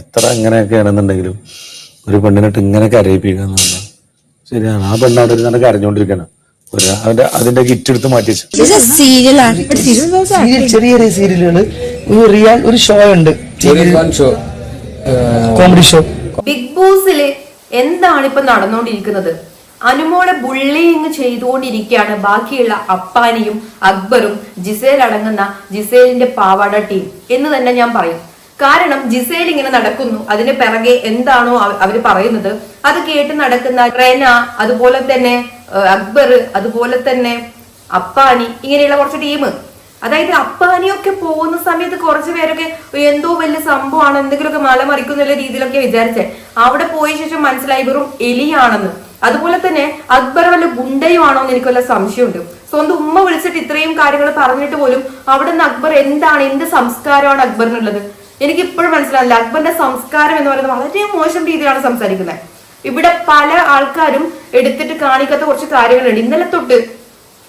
എത്ര അങ്ങനെയൊക്കെ ആണെന്നുണ്ടെങ്കിലും ഒരു പെണ്ണിനിട്ട് ഇങ്ങനെ കരയിപ്പിക്കുക എന്ന് പറഞ്ഞാൽ ശരിയാണ്. ആ പെണ്ണ് അവിടെ ഇരുന്ന് കരഞ്ഞോണ്ടിരിക്കണം ഒരു അവന്റെ അതിന്റെ കിറ്റ് എടുത്ത് മാറ്റി ചെറിയ ചെറിയ സീരിയലുകൾ ഒരു റിയൽ ഒരു ഷോ ഉണ്ട്. ഷോ കോമഡി ഷോ ബിഗ് ബോസിൽ എന്താണ് ഇപ്പൊ നടന്നുകൊണ്ടിരിക്കുന്നത് അനുമോളെ ബുള്ളിങ് ചെയ്തുകൊണ്ടിരിക്കുകയാണ്. ബാക്കിയുള്ള അപ്പാനിയും അക്ബറും ജിസേൽ അടങ്ങുന്ന ജിസേലിന്റെ പാവാട ടീം എന്ന് തന്നെ ഞാൻ പറയും. കാരണം ജിസേൽ ഇങ്ങനെ നടക്കുന്നു. അതിന് പിറകെ എന്താണോ അവർ പറയുന്നത്. അത് കേട്ട് നടക്കുന്ന റെന അതുപോലെ തന്നെ അക്ബർ അതുപോലെ തന്നെ അപ്പാനി ഇങ്ങനെയുള്ള കുറച്ച് ടീം. അതായത് അപ്പാനിയൊക്കെ പോകുന്ന സമയത്ത് കുറച്ച് പേരൊക്കെ എന്തോ വലിയ സംഭവമാണ്. എന്തെങ്കിലുമൊക്കെ മല മറിക്കുന്ന രീതിയിലൊക്കെ വിചാരിച്ചേ. അവിടെ പോയ ശേഷം മനസ്സിലായി വെറും എലിയാണെന്ന്. അതുപോലെ തന്നെ അക്ബർ വല്ല ഗുണ്ടയുമാണോ എന്ന് എനിക്ക് വല്ല സംശയമുണ്ട്. സ്വന്തം ഉമ്മ വിളിച്ചിട്ട് ഇത്രയും കാര്യങ്ങൾ പറഞ്ഞിട്ട് പോലും അവിടെ നിന്ന് അക്ബർ എന്താണ് എന്ത് സംസ്കാരമാണ് അക്ബറിനുള്ളത്? എനിക്ക് ഇപ്പോഴും മനസ്സിലാവില്ല. അക്ബറിന്റെ സംസ്കാരം എന്ന് പറയുന്നത് വളരെ മോശം രീതിയിലാണ് സംസാരിക്കുന്നത്. ഇവിടെ പല ആൾക്കാരും എടുത്തിട്ട് കാണിക്കാത്ത കുറച്ച് കാര്യങ്ങളുണ്ട്. ഇന്നലെ തൊട്ട്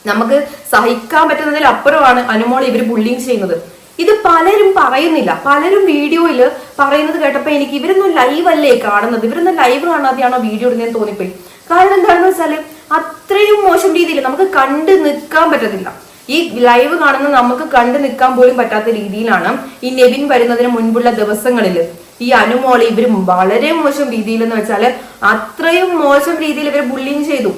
നമുക്ക് സഹിക്കാൻ പറ്റുന്നതിൽ അപ്പുറമാണ് അനുമോൾ ഇവർ ബുള്ളിങ് ചെയ്യുന്നത്. ഇത് പലരും പറയുന്നില്ല. പലരും വീഡിയോയിൽ പറയുന്നത് കേട്ടപ്പോ എനിക്ക് ഇവരൊന്നും ലൈവ് അല്ലേ കാണുന്നത്? ഇവരൊന്നും ലൈവ് കാണാതെയാണോ വീഡിയോ ഇടുന്നതെന്ന് തോന്നിപ്പോയി. കാരണം എന്താണെന്ന് വെച്ചാൽ അത്രയും മോശം രീതിയിൽ നമുക്ക് കണ്ട് നിൽക്കാൻ പറ്റത്തില്ല. ഈ ലൈവ് കാണുന്ന നമുക്ക് കണ്ടു നിൽക്കാൻ പോലും പറ്റാത്ത രീതിയിലാണ് ഈ നെവിൻ വരുന്നതിന് മുൻപുള്ള ദിവസങ്ങളിൽ. ഈ അനുമോളെ ഇവർ വളരെ മോശം രീതിയിൽ എന്ന് വെച്ചാൽ അത്രയും മോശം രീതിയിൽ ഇവർ ബുള്ളിങ് ചെയ്തു.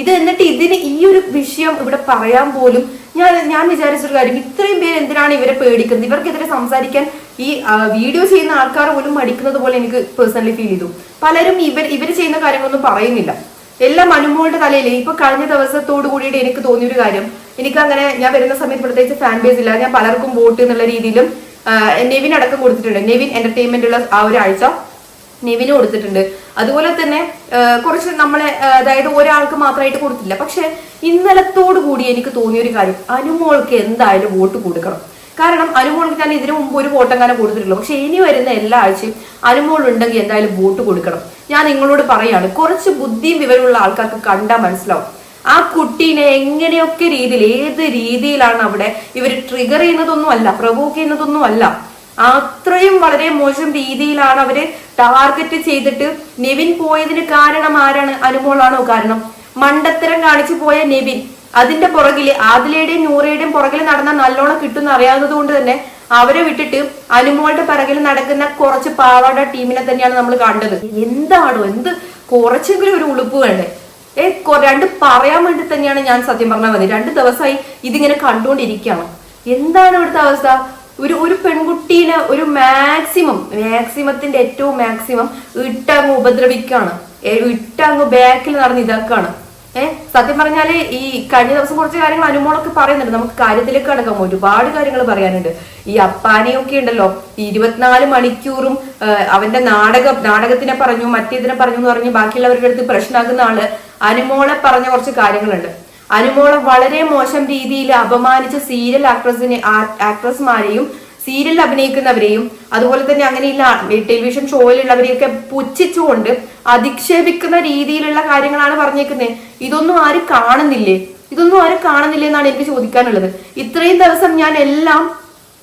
ഇത് എന്നിട്ട് ഇതിന് ഈ ഒരു വിഷയം ഇവിടെ പറയാൻ പോലും ഞാൻ ഞാൻ വിചാരിച്ചൊരു കാര്യം ഇത്രയും പേര് എന്തിനാണ് ഇവരെ പേടിക്കുന്നത്? ഇവർക്കെതിരെ സംസാരിക്കാൻ ഈ വീഡിയോ ചെയ്യുന്ന ആൾക്കാർ പോലും മടിക്കുന്നത് പോലെ എനിക്ക് പേഴ്സണലി ഫീൽ ചെയ്തു. പലരും ഇവർ ഇവർ ചെയ്യുന്ന കാര്യങ്ങളൊന്നും പറയുന്നില്ല. എല്ലാം അനുമോളുടെ തലയിലേ. ഇപ്പൊ കഴിഞ്ഞ ദിവസത്തോടു കൂടിയിട്ട് എനിക്ക് തോന്നിയൊരു കാര്യം എനിക്ക് അങ്ങനെ ഞാൻ വരുന്ന സമയത്ത് പ്രത്യേകിച്ച് ഫാൻ ബേസ് ഇല്ല. ഞാൻ പലർക്കും വോട്ട് എന്നുള്ള രീതിയിലും നെവിൻ അടക്കം കൊടുത്തിട്ടുണ്ട്. നെവിൻ എന്റർടൈൻമെന്റ് ഉള്ള ആ ഒരു ആഴ്ച നെവിന് കൊടുത്തിട്ടുണ്ട്. അതുപോലെ തന്നെ കുറച്ച് നമ്മളെ അതായത് ഒരാൾക്ക് മാത്രമായിട്ട് കൊടുത്തില്ല. പക്ഷെ ഇന്നലത്തോടു കൂടി എനിക്ക് തോന്നിയ ഒരു കാര്യം അനുമോൾക്ക് എന്തായാലും വോട്ട് കൊടുക്കണം. കാരണം അനുമോൾക്ക് ഞാൻ ഇതിനു മുമ്പ് ഒരു വോട്ടെങ്ങാനും കൊടുത്തിട്ടുള്ളൂ. പക്ഷെ ഇനി വരുന്ന എല്ലാ ആഴ്ചയും അനുമോൾ ഉണ്ടെങ്കിൽ എന്തായാലും വോട്ട് കൊടുക്കണം. ഞാൻ നിങ്ങളോട് പറയാണ് കുറച്ച് ബുദ്ധിയും വിവരമുള്ള ആൾക്കാർക്ക് കണ്ടാൽ മനസ്സിലാവും. ആ കുട്ടീനെ എങ്ങനെയൊക്കെ രീതിയിൽ ഏത് രീതിയിലാണ് അവിടെ ഇവർ ട്രിഗർ ചെയ്യുന്നതൊന്നും അല്ല പ്രവോക്ക് ചെയ്യുന്നതൊന്നും അല്ല അത്രയും വളരെ മോശം രീതിയിലാണ് അവർ ടാർഗറ്റ് ചെയ്തിട്ട് നിവിൻ പോയതിന് കാരണം ആരാണ്? അനുമോളാണോ? കാരണം മണ്ടത്തരം കാണിച്ചു പോയ നിവിൻ. അതിന്റെ പുറകിൽ ആദിലയുടെയും നൂറയുടെയും പുറകിൽ നടന്ന നല്ലോണം കിട്ടുന്ന അറിയാവുന്നത് കൊണ്ട് തന്നെ അവരെ വിട്ടിട്ട് അനുമോളുടെ പിറകിൽ നടക്കുന്ന കുറച്ച് പാവാട ടീമിനെ തന്നെയാണ് നമ്മൾ കണ്ടത്. എന്താണോ എന്ത് കുറച്ചെങ്കിലും ഒരു ഉളുപ്പ് വേണ്ടേ? രണ്ട് പറയാൻ വേണ്ടി തന്നെയാണ് ഞാൻ സത്യം പറഞ്ഞാൽ മതി രണ്ട് ദിവസമായി ഇതിങ്ങനെ കണ്ടുകൊണ്ടിരിക്കുകയാണ് എന്താണ് ഇവിടുത്തെ അവസ്ഥ? ഒരു ഒരു പെൺകുട്ടീനെ ഒരു മാക്സിമം മാക്സിമത്തിന്റെ ഏറ്റവും മാക്സിമം ഇട്ടങ്ങ് ഉപദ്രവിക്കാണ്. ഏ, ഇട്ടങ്ങ് ബാക്കിൽ നടന്ന് ഇതാക്കാണ്. ഏഹ് സത്യം പറഞ്ഞാൽ ഈ കഴിഞ്ഞ ദിവസം കുറച്ച് കാര്യങ്ങൾ അനുമോളൊക്കെ പറയുന്നുണ്ട്. നമുക്ക് കാര്യത്തിലേക്ക് കടക്കാം ഒരുപാട് കാര്യങ്ങൾ പറയാനുണ്ട്. ഈ അപ്പാനെയൊക്കെ ഉണ്ടല്ലോ. ഇരുപത്തിനാല് മണിക്കൂറും അവന്റെ നാടകം നാടകത്തിനെ പറഞ്ഞു മറ്റേതിനെ പറഞ്ഞു എന്ന് പറഞ്ഞു ബാക്കിയുള്ളവരുടെ അടുത്ത് പ്രശ്നമാകുന്ന ആൾ അനുമോളെ പറഞ്ഞ കുറച്ച് കാര്യങ്ങളുണ്ട്. അനുമോളെ വളരെ മോശം രീതിയിൽ അപമാനിച്ച സീരിയൽ ആക്ട്രസിനെ ആക്ട്രസ്മാരെയും സീരിയലിൽ അഭിനയിക്കുന്നവരെയും അതുപോലെ തന്നെ അങ്ങനെയുള്ള ടെലിവിഷൻ ഷോയിലുള്ളവരെയൊക്കെ പുച്ഛിച്ചുകൊണ്ട് അധിക്ഷേപിക്കുന്ന രീതിയിലുള്ള കാര്യങ്ങളാണ് പറഞ്ഞേക്കുന്നത് ഇതൊന്നും ആരും കാണുന്നില്ലേ? ഇതൊന്നും ആരും കാണുന്നില്ലേ എന്നാണ് എനിക്ക് ചോദിക്കാനുള്ളത്. ഇത്രയും ദിവസം ഞാൻ എല്ലാം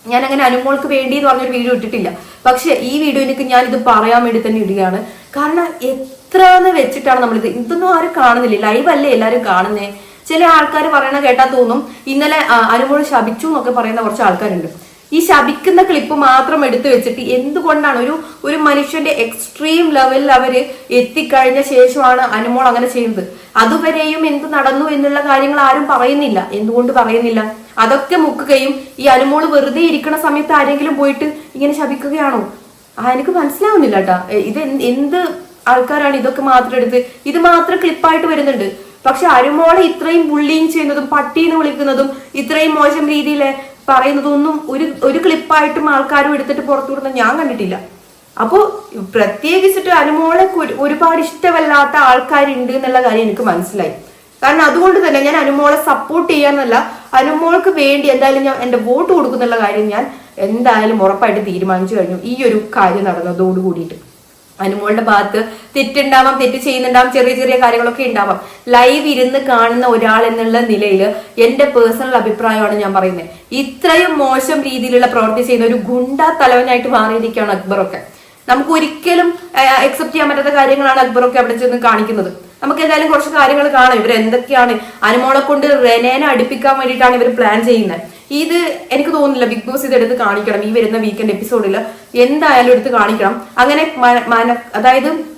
ഞാൻ അങ്ങനെ അനുമോൾക്ക് വേണ്ടി എന്ന് പറഞ്ഞൊരു വീഡിയോ ഇട്ടിട്ടില്ല. പക്ഷെ ഈ വീഡിയോ എനിക്ക് ഞാൻ ഇത് പറയാൻ വേണ്ടി തന്നെ ഇടുകയാണ്. കാരണം എത്ര എന്ന് വെച്ചിട്ടാണ് നമ്മളിത് ഇതൊന്നും ആരും കാണുന്നില്ല? ലൈവ് അല്ലേ എല്ലാവരും കാണുന്നേ? ചില ആൾക്കാർ പറയണ കേട്ടാ തോന്നും. ഇന്നലെ അനുമോൾ ശപിച്ചു എന്നൊക്കെ പറയുന്ന കുറച്ച് ആൾക്കാരുണ്ട്. ഈ ശപിക്കുന്ന ക്ലിപ്പ് മാത്രം എടുത്തു വെച്ചിട്ട് എന്തുകൊണ്ടാണ് ഒരു ഒരു മനുഷ്യന്റെ എക്സ്ട്രീം ലെവലിൽ അവർ എത്തിക്കഴിഞ്ഞ ശേഷമാണ് അനുമോൾ അങ്ങനെ ചെയ്യുന്നത്? അതുവരെയും എന്ത് നടന്നു എന്നുള്ള കാര്യങ്ങൾ ആരും പറയുന്നില്ല. എന്തുകൊണ്ട് പറയുന്നില്ല? അതൊക്കെ മുക്കുകയും ഈ അനുമോൾ വെറുതെ ഇരിക്കുന്ന സമയത്ത് ആരെങ്കിലും പോയിട്ട് ഇങ്ങനെ ശപിക്കുകയാണോ? ആ എനിക്ക് മനസ്സിലാവുന്നില്ല കേട്ടാ ഇത് എന്ത് ആൾക്കാരാണ് ഇതൊക്കെ മാത്രം എടുത്ത്? ഇത് മാത്രം ക്ലിപ്പായിട്ട് വരുന്നുണ്ട്. പക്ഷെ അരുമോളെ ഇത്രയും ബുള്ളിങ് ചെയ്യുന്നതും പട്ടീന്ന് വിളിക്കുന്നതും ഇത്രയും മോശം രീതിയിൽ പറയുന്നതൊന്നും ഒരു ഒരു ക്ലിപ്പായിട്ടും ആൾക്കാരും എടുത്തിട്ട് പുറത്തു വിടുന്ന ഞാൻ കണ്ടിട്ടില്ല. അപ്പോ പ്രത്യേകിച്ചിട്ട് അനുമോളെ ഒരു- ഒരുപാട് ഇഷ്ടമല്ലാത്ത ആൾക്കാരുണ്ട് എന്നുള്ള കാര്യം എനിക്ക് മനസ്സിലായി. കാരണം അതുകൊണ്ട് തന്നെ ഞാൻ അനുമോളെ സപ്പോർട്ട് ചെയ്യാന്നല്ല അനുമോൾക്ക് വേണ്ടി എന്തായാലും ഞാൻ എന്റെ വോട്ട് കൊടുക്കുന്നുള്ള കാര്യം ഞാൻ എന്തായാലും ഉറപ്പായിട്ട് തീരുമാനിച്ചു കഴിഞ്ഞു. ഈ ഒരു കാര്യം നടന്നതോട് കൂടിയിട്ട് അനുമോളുടെ ഭാഗത്ത് തെറ്റുണ്ടാവാം തെറ്റ് ചെയ്യുന്നുണ്ടാവാം ചെറിയ ചെറിയ കാര്യങ്ങളൊക്കെ ഉണ്ടാവാം. ലൈവ് ഇരുന്ന് കാണുന്ന ഒരാൾ എന്നുള്ള നിലയിൽ എന്റെ പേഴ്സണൽ അഭിപ്രായമാണ് ഞാൻ പറയുന്നത്. ഇത്രയും മോശം രീതിയിലുള്ള പ്രവൃത്തി ചെയ്യുന്ന ഒരു ഗുണ്ട തലവനായിട്ട് മാറിയിരിക്കുകയാണ് അക്ബറൊക്കെ. നമുക്ക് ഒരിക്കലും അക്സെപ്റ്റ് ചെയ്യാൻ പറ്റാത്ത കാര്യങ്ങളാണ് അക്ബറൊക്കെ അവിടെ ചെന്ന് കാണിക്കുന്നത്. നമുക്ക് എന്തായാലും കുറച്ച് കാര്യങ്ങൾ കാണാം. ഇവർ എന്തൊക്കെയാണ് അനുമോളെ കൊണ്ട് റെനേനെ അടുപ്പിക്കാൻ വേണ്ടിയിട്ടാണ് ഇവർ പ്ലാൻ ചെയ്യുന്നത്. ഇത് എനിക്ക് തോന്നുന്നില്ല ബിഗ് ബോസ് ഇത് എടുത്ത് കാണിക്കണം. ഈ വരുന്ന വീക്കെൻഡ് എപ്പിസോഡിൽ എന്തായാലും എടുത്ത് കാണിക്കണം. അങ്ങനെ അതായത്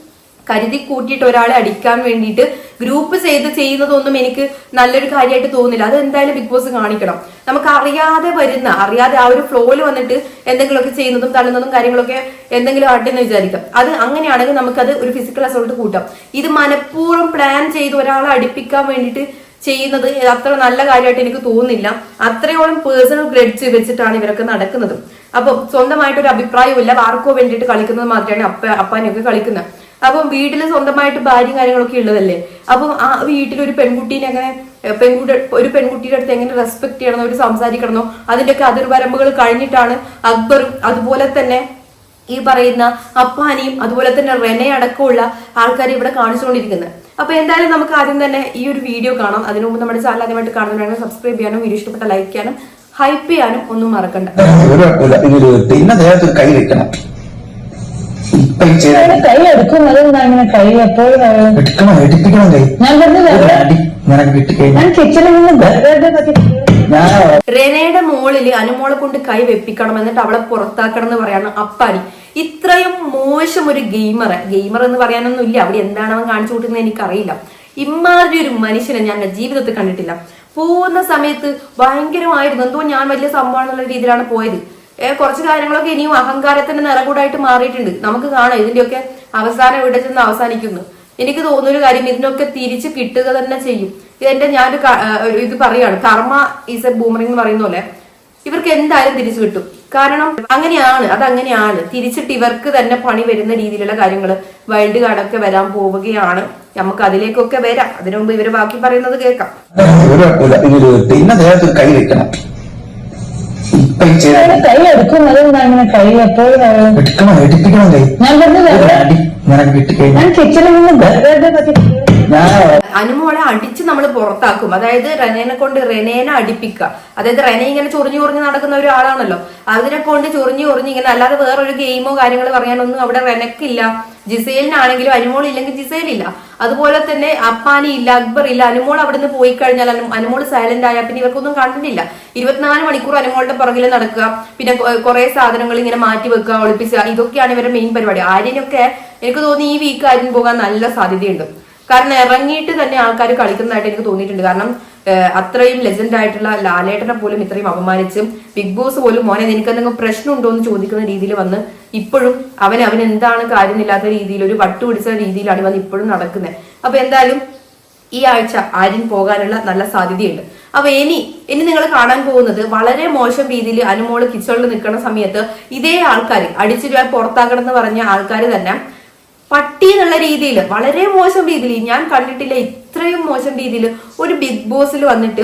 കരുതി കൂട്ടിയിട്ട് ഒരാളെ അടിക്കാൻ വേണ്ടിയിട്ട് ഗ്രൂപ്പ് ചെയ്ത് ചെയ്യുന്നതൊന്നും എനിക്ക് നല്ലൊരു കാര്യമായിട്ട് തോന്നുന്നില്ല. അത് എന്തായാലും ബിഗ് ബോസ് കാണിക്കണം. നമുക്ക് അറിയാതെ വരുന്ന അറിയാതെ ആ ഒരു ഫ്ലോയിൽ വന്നിട്ട് എന്തെങ്കിലുമൊക്കെ ചെയ്യുന്നതും തള്ളുന്നതും കാര്യങ്ങളൊക്കെ എന്തെങ്കിലും ആട്ടെ എന്ന് വിചാരിക്കാം. അത് അങ്ങനെയാണെങ്കിൽ നമുക്കത് ഒരു ഫിസിക്കൽ അസോൾട്ട് കൂട്ടാം. ഇത് മനഃപൂർവം പ്ലാൻ ചെയ്ത് ഒരാളെ അടിപ്പിക്കാൻ വേണ്ടിയിട്ട് ചെയ്യുന്നത്. അത്ര നല്ല കാര്യമായിട്ട് എനിക്ക് തോന്നുന്നില്ല. അത്രയോളം പേഴ്സണൽ ഗ്രഡ്സ് വെച്ചിട്ടാണ് ഇവരൊക്കെ നടക്കുന്നത്. അപ്പം സ്വന്തമായിട്ട് ഒരു അഭിപ്രായമില്ല ആർക്കോ വേണ്ടിയിട്ട് കളിക്കുന്നത് മാത്രമാണ് അപ്പ അപ്പാനൊക്കെ കളിക്കുന്നത്. അപ്പം വീട്ടിൽ സ്വന്തമായിട്ട് ഭാര്യയും കാര്യങ്ങളൊക്കെ ഉള്ളതല്ലേ? അപ്പം ആ വീട്ടിൽ ഒരു പെൺകുട്ടീനെ എങ്ങനെ എ, പെൺകുട്ടി ഒരു പെൺകുട്ടിയുടെ അടുത്ത് എങ്ങനെ റെസ്പെക്ട് ചെയ്യണമെന്നോ ഒരു സംസാരിക്കണമെന്നോ അതിന്റെയൊക്കെ അതിർവരമ്പുകൾ കഴിഞ്ഞിട്ടാണ് അക്ബറും അതുപോലെ തന്നെ ഈ പറയുന്ന അപ്പാനിയും അതുപോലെ തന്നെ റെനെ അടക്കമുള്ള ആൾക്കാരെ ഇവിടെ കാണിച്ചുകൊണ്ടിരിക്കുന്നത്. അപ്പൊ എന്തായാലും നമുക്ക് ആദ്യം തന്നെ ഈ ഒരു വീഡിയോ കാണാം. അതിനു മുമ്പ് നമ്മുടെ ചാനൽ ആദ്യമായിട്ട് കാണുന്നവരാണെങ്കിൽ സബ്സ്ക്രൈബ് ചെയ്യാനും വീഡിയോ ഇഷ്ടപ്പെട്ട ലൈക്ക് ചെയ്യാനും ഹൈപ്പ് ചെയ്യാനും ഒന്നും മറക്കണ്ട. പിന്നെ ദേഹത്ത് കൈ വെക്കണം. കൈ എടുക്കുന്നത് എന്താ ഇങ്ങനെ കൈ എപ്പോഴും അവർ എടുക്കണം എടുപ്പിക്കണം കൈ. ഞാൻ അടി നിനക്ക് കിട്ടിക്കഴിഞ്ഞാൽ കിച്ചണിൽ നിന്ന് ഞാൻ റെനയുടെ മോളിൽ അനുമോളെ കൊണ്ട് കൈ വെപ്പിക്കണം എന്നിട്ട് അവളെ പുറത്താക്കണം എന്ന് പറയാണ് അപ്പാടി. ഇത്രയും മോശം ഒരു ഗെയിമർ ഗെയിമർ എന്ന് പറയാനൊന്നും ഇല്ല അവിടെ എന്താണ് അവൻ കാണിച്ചു കൂട്ടുന്നത് എനിക്കറിയില്ല. ഇമ്മാതിരി ഒരു മനുഷ്യനെ ഞാൻ ജീവിതത്തിൽ കണ്ടിട്ടില്ല. പോകുന്ന സമയത്ത് ഭയങ്കരമായിരുന്നു. എന്തോ ഞാൻ വലിയ സംഭവം എന്നുള്ള രീതിയിലാണ് പോയത്. കുറച്ച് കാര്യങ്ങളൊക്കെ ഇനിയും അഹങ്കാരത്തിന്റെ നിറകൂടായിട്ട് മാറിയിട്ടുണ്ട്. നമുക്ക് കാണാം ഇതിന്റെയൊക്കെ അവസാനം ഇവിടെ ചെന്ന് അവസാനിക്കുന്നു. എനിക്ക് തോന്നുന്ന ഒരു കാര്യം ഇതിനൊക്കെ തിരിച്ച് കിട്ടുക തന്നെ ചെയ്യും. ഇതെന്റെ ഞാനൊരു ഒരു ഇത് പറയാണ്. കർമ്മ ഈസ് എ ബൂമറിംഗ് എന്ന് പറയുന്ന പോലെ ഇവർക്ക് എന്തായാലും തിരിച്ചു കിട്ടും. കാരണം അങ്ങനെയാണ് അതങ്ങനെയാണ്. അങ്ങനെയാണ് തിരിച്ചിട്ട് ഇവർക്ക് തന്നെ പണി വരുന്ന രീതിയിലുള്ള കാര്യങ്ങൾ വൈൽഡ് കാർഡൊക്കെ വരാൻ പോവുകയാണ്. നമുക്ക് അതിലേക്കൊക്കെ വരാം. അതിനു മുമ്പ് ഇവർ ബാക്കി പറയുന്നത് കേൾക്കാം. കൈ വെക്കണം. കൈ എടുക്കുന്നത് കൈ എപ്പോഴും അവർ എടുക്കണം എടുപ്പിക്കണം ഞാൻ പറഞ്ഞു കിട്ടിക്കഴിഞ്ഞാൽ ഞാൻ കിച്ചണിൽ നിന്ന് അനുമോളെ അടിച്ച് നമ്മൾ പുറത്താക്കും. അതായത് റെനേനെ കൊണ്ട് റെനേനെ അടിപ്പിക്കുക. അതായത് റെനെ ഇങ്ങനെ ചൊറിഞ്ഞു ചൊറിഞ്ഞ് നടക്കുന്ന ഒരാളാണല്ലോ. അതിനെ കൊണ്ട് ചൊറിഞ്ഞു ചൊറിഞ്ഞ് ഇങ്ങനെ അല്ലാതെ വേറൊരു ഗെയിമോ കാര്യങ്ങളോ പറയാനൊന്നും അവിടെ റെനക്കില്ല. ജിസേലിനാണെങ്കിലും അനുമോൾ ഇല്ലെങ്കിൽ ജിസേലില്ല. അതുപോലെ തന്നെ അപ്പാനി ഇല്ല അക്ബർ ഇല്ല അനുമോൾ അവിടെ നിന്ന് പോയി കഴിഞ്ഞാൽ അനു- അനുമോൾ സൈലന്റ് ആയാൽ പിന്നെ ഇവർക്കൊന്നും കണ്ടിട്ടില്ല. ഇരുപത്തിനാല് മണിക്കൂർ അനുമോളുടെ പുറകിൽ നടക്കുക. പിന്നെ കുറെ സാധനങ്ങൾ ഇങ്ങനെ മാറ്റി വെക്കുക ഒളിപ്പിക്കുക ഇതൊക്കെയാണ് ഇവരുടെ മെയിൻ പരിപാടി. ആര്യനൊക്കെ എനിക്ക് തോന്നുന്നു ഈ വീക്ക് ആര്യൻ പോകാൻ നല്ല സാധ്യതയുണ്ട്. കാരണം ഇറങ്ങിയിട്ട് തന്നെ ആൾക്കാർ കളിക്കുന്നതായിട്ട് എനിക്ക് തോന്നിയിട്ടുണ്ട്. കാരണം അത്രയും ലെജൻഡ് ആയിട്ടുള്ള ലാലേട്ടനെ പോലും ഇത്രയും അപമാനിച്ചും ബിഗ് ബോസ് പോലും മോനെ നിനക്ക് എന്തെങ്കിലും പ്രശ്നമുണ്ടോ എന്ന് ചോദിക്കുന്ന രീതിയിൽ വന്ന് ഇപ്പോഴും അവൻ അവൻ എന്താണ് കാര്യമില്ലാത്ത രീതിയിൽ ഒരു വട്ടു പിടിച്ച രീതിയിലാണ് ഇവൻ ഇപ്പോഴും നടക്കുന്നത് അപ്പൊ എന്തായാലും ഈ ആഴ്ച ആര്യൻ പോകാനുള്ള നല്ല സാധ്യതയുണ്ട്. അപ്പൊ ഇനി ഇനി നിങ്ങൾ കാണാൻ പോകുന്നത് വളരെ മോശം രീതിയിൽ അനുമോൾ കിച്ചണിൽ നിൽക്കുന്ന സമയത്ത് ഇതേ ആൾക്കാർ അടിച്ചു പുറത്താക്കണം എന്ന് പറഞ്ഞ ആൾക്കാർ തന്നെ പട്ടി എന്നുള്ള രീതിയിൽ വളരെ മോശം രീതിയിൽ ഞാൻ കണ്ടിട്ടില്ല ഇത്രയും മോശം രീതിയിൽ ഒരു ബിഗ് ബോസിൽ വന്നിട്ട്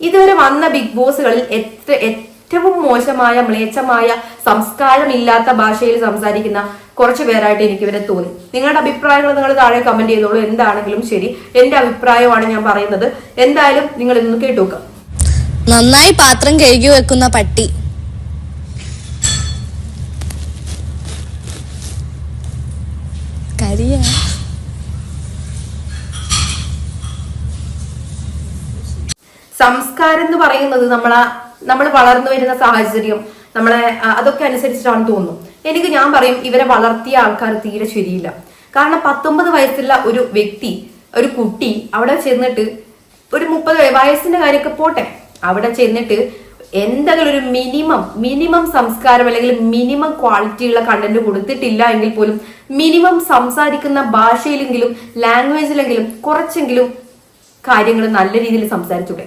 ഇതുവരെ വന്ന ബിഗ് ബോസുകളിൽ എത്ര ഏറ്റവും മോശമായ മ്ലേച്ഛമായ സംസ്കാരമില്ലാത്ത ഭാഷയിൽ സംസാരിക്കുന്ന കുറച്ച് പേരായിട്ട് എനിക്ക് ഇവരെ തോന്നി. നിങ്ങളുടെ അഭിപ്രായങ്ങൾ നിങ്ങൾ താഴെ കമന്റ് ചെയ്തോളൂ. എന്താണെങ്കിലും ശരി. എന്റെ അഭിപ്രായമാണ് ഞാൻ പറയുന്നത്. എന്തായാലും നിങ്ങൾ ഇന്ന് കേട്ടു നോക്കാം നന്നായി പാത്രം കഴുകി വെക്കുന്ന പട്ടി. കരിയ സംസ്കാരം എന്ന് പറയുന്നത് നമ്മളെ നമ്മൾ വളർന്നു വരുന്ന സാഹചര്യം നമ്മളെ അതൊക്കെ അനുസരിച്ചിട്ടാണ് തോന്നുന്നു. എനിക്ക് ഞാൻ പറയും ഇവരെ വളർത്തിയ ആൾക്കാർ തീരെ ശരിയില്ല. കാരണം പത്തൊമ്പത് വയസ്സുള്ള ഒരു വ്യക്തി ഒരു കുട്ടി അവിടെ ചെന്നിട്ട് ഒരു മുപ്പത് വയസ്സിന്റെ കാര്യമൊക്കെ പോട്ടെ. അവിടെ ചെന്നിട്ട് എന്തെങ്കിലും ഒരു മിനിമം മിനിമം സംസ്കാരം അല്ലെങ്കിൽ മിനിമം ക്വാളിറ്റി ഉള്ള കണ്ടന്റ് കൊടുത്തിട്ടില്ല എങ്കിൽ പോലും മിനിമം സംസാരിക്കുന്ന ഭാഷയിലെങ്കിലും ലാംഗ്വേജിലെങ്കിലും കുറച്ചെങ്കിലും കാര്യങ്ങൾ നല്ല രീതിയിൽ സംസാരിച്ചൂടെ?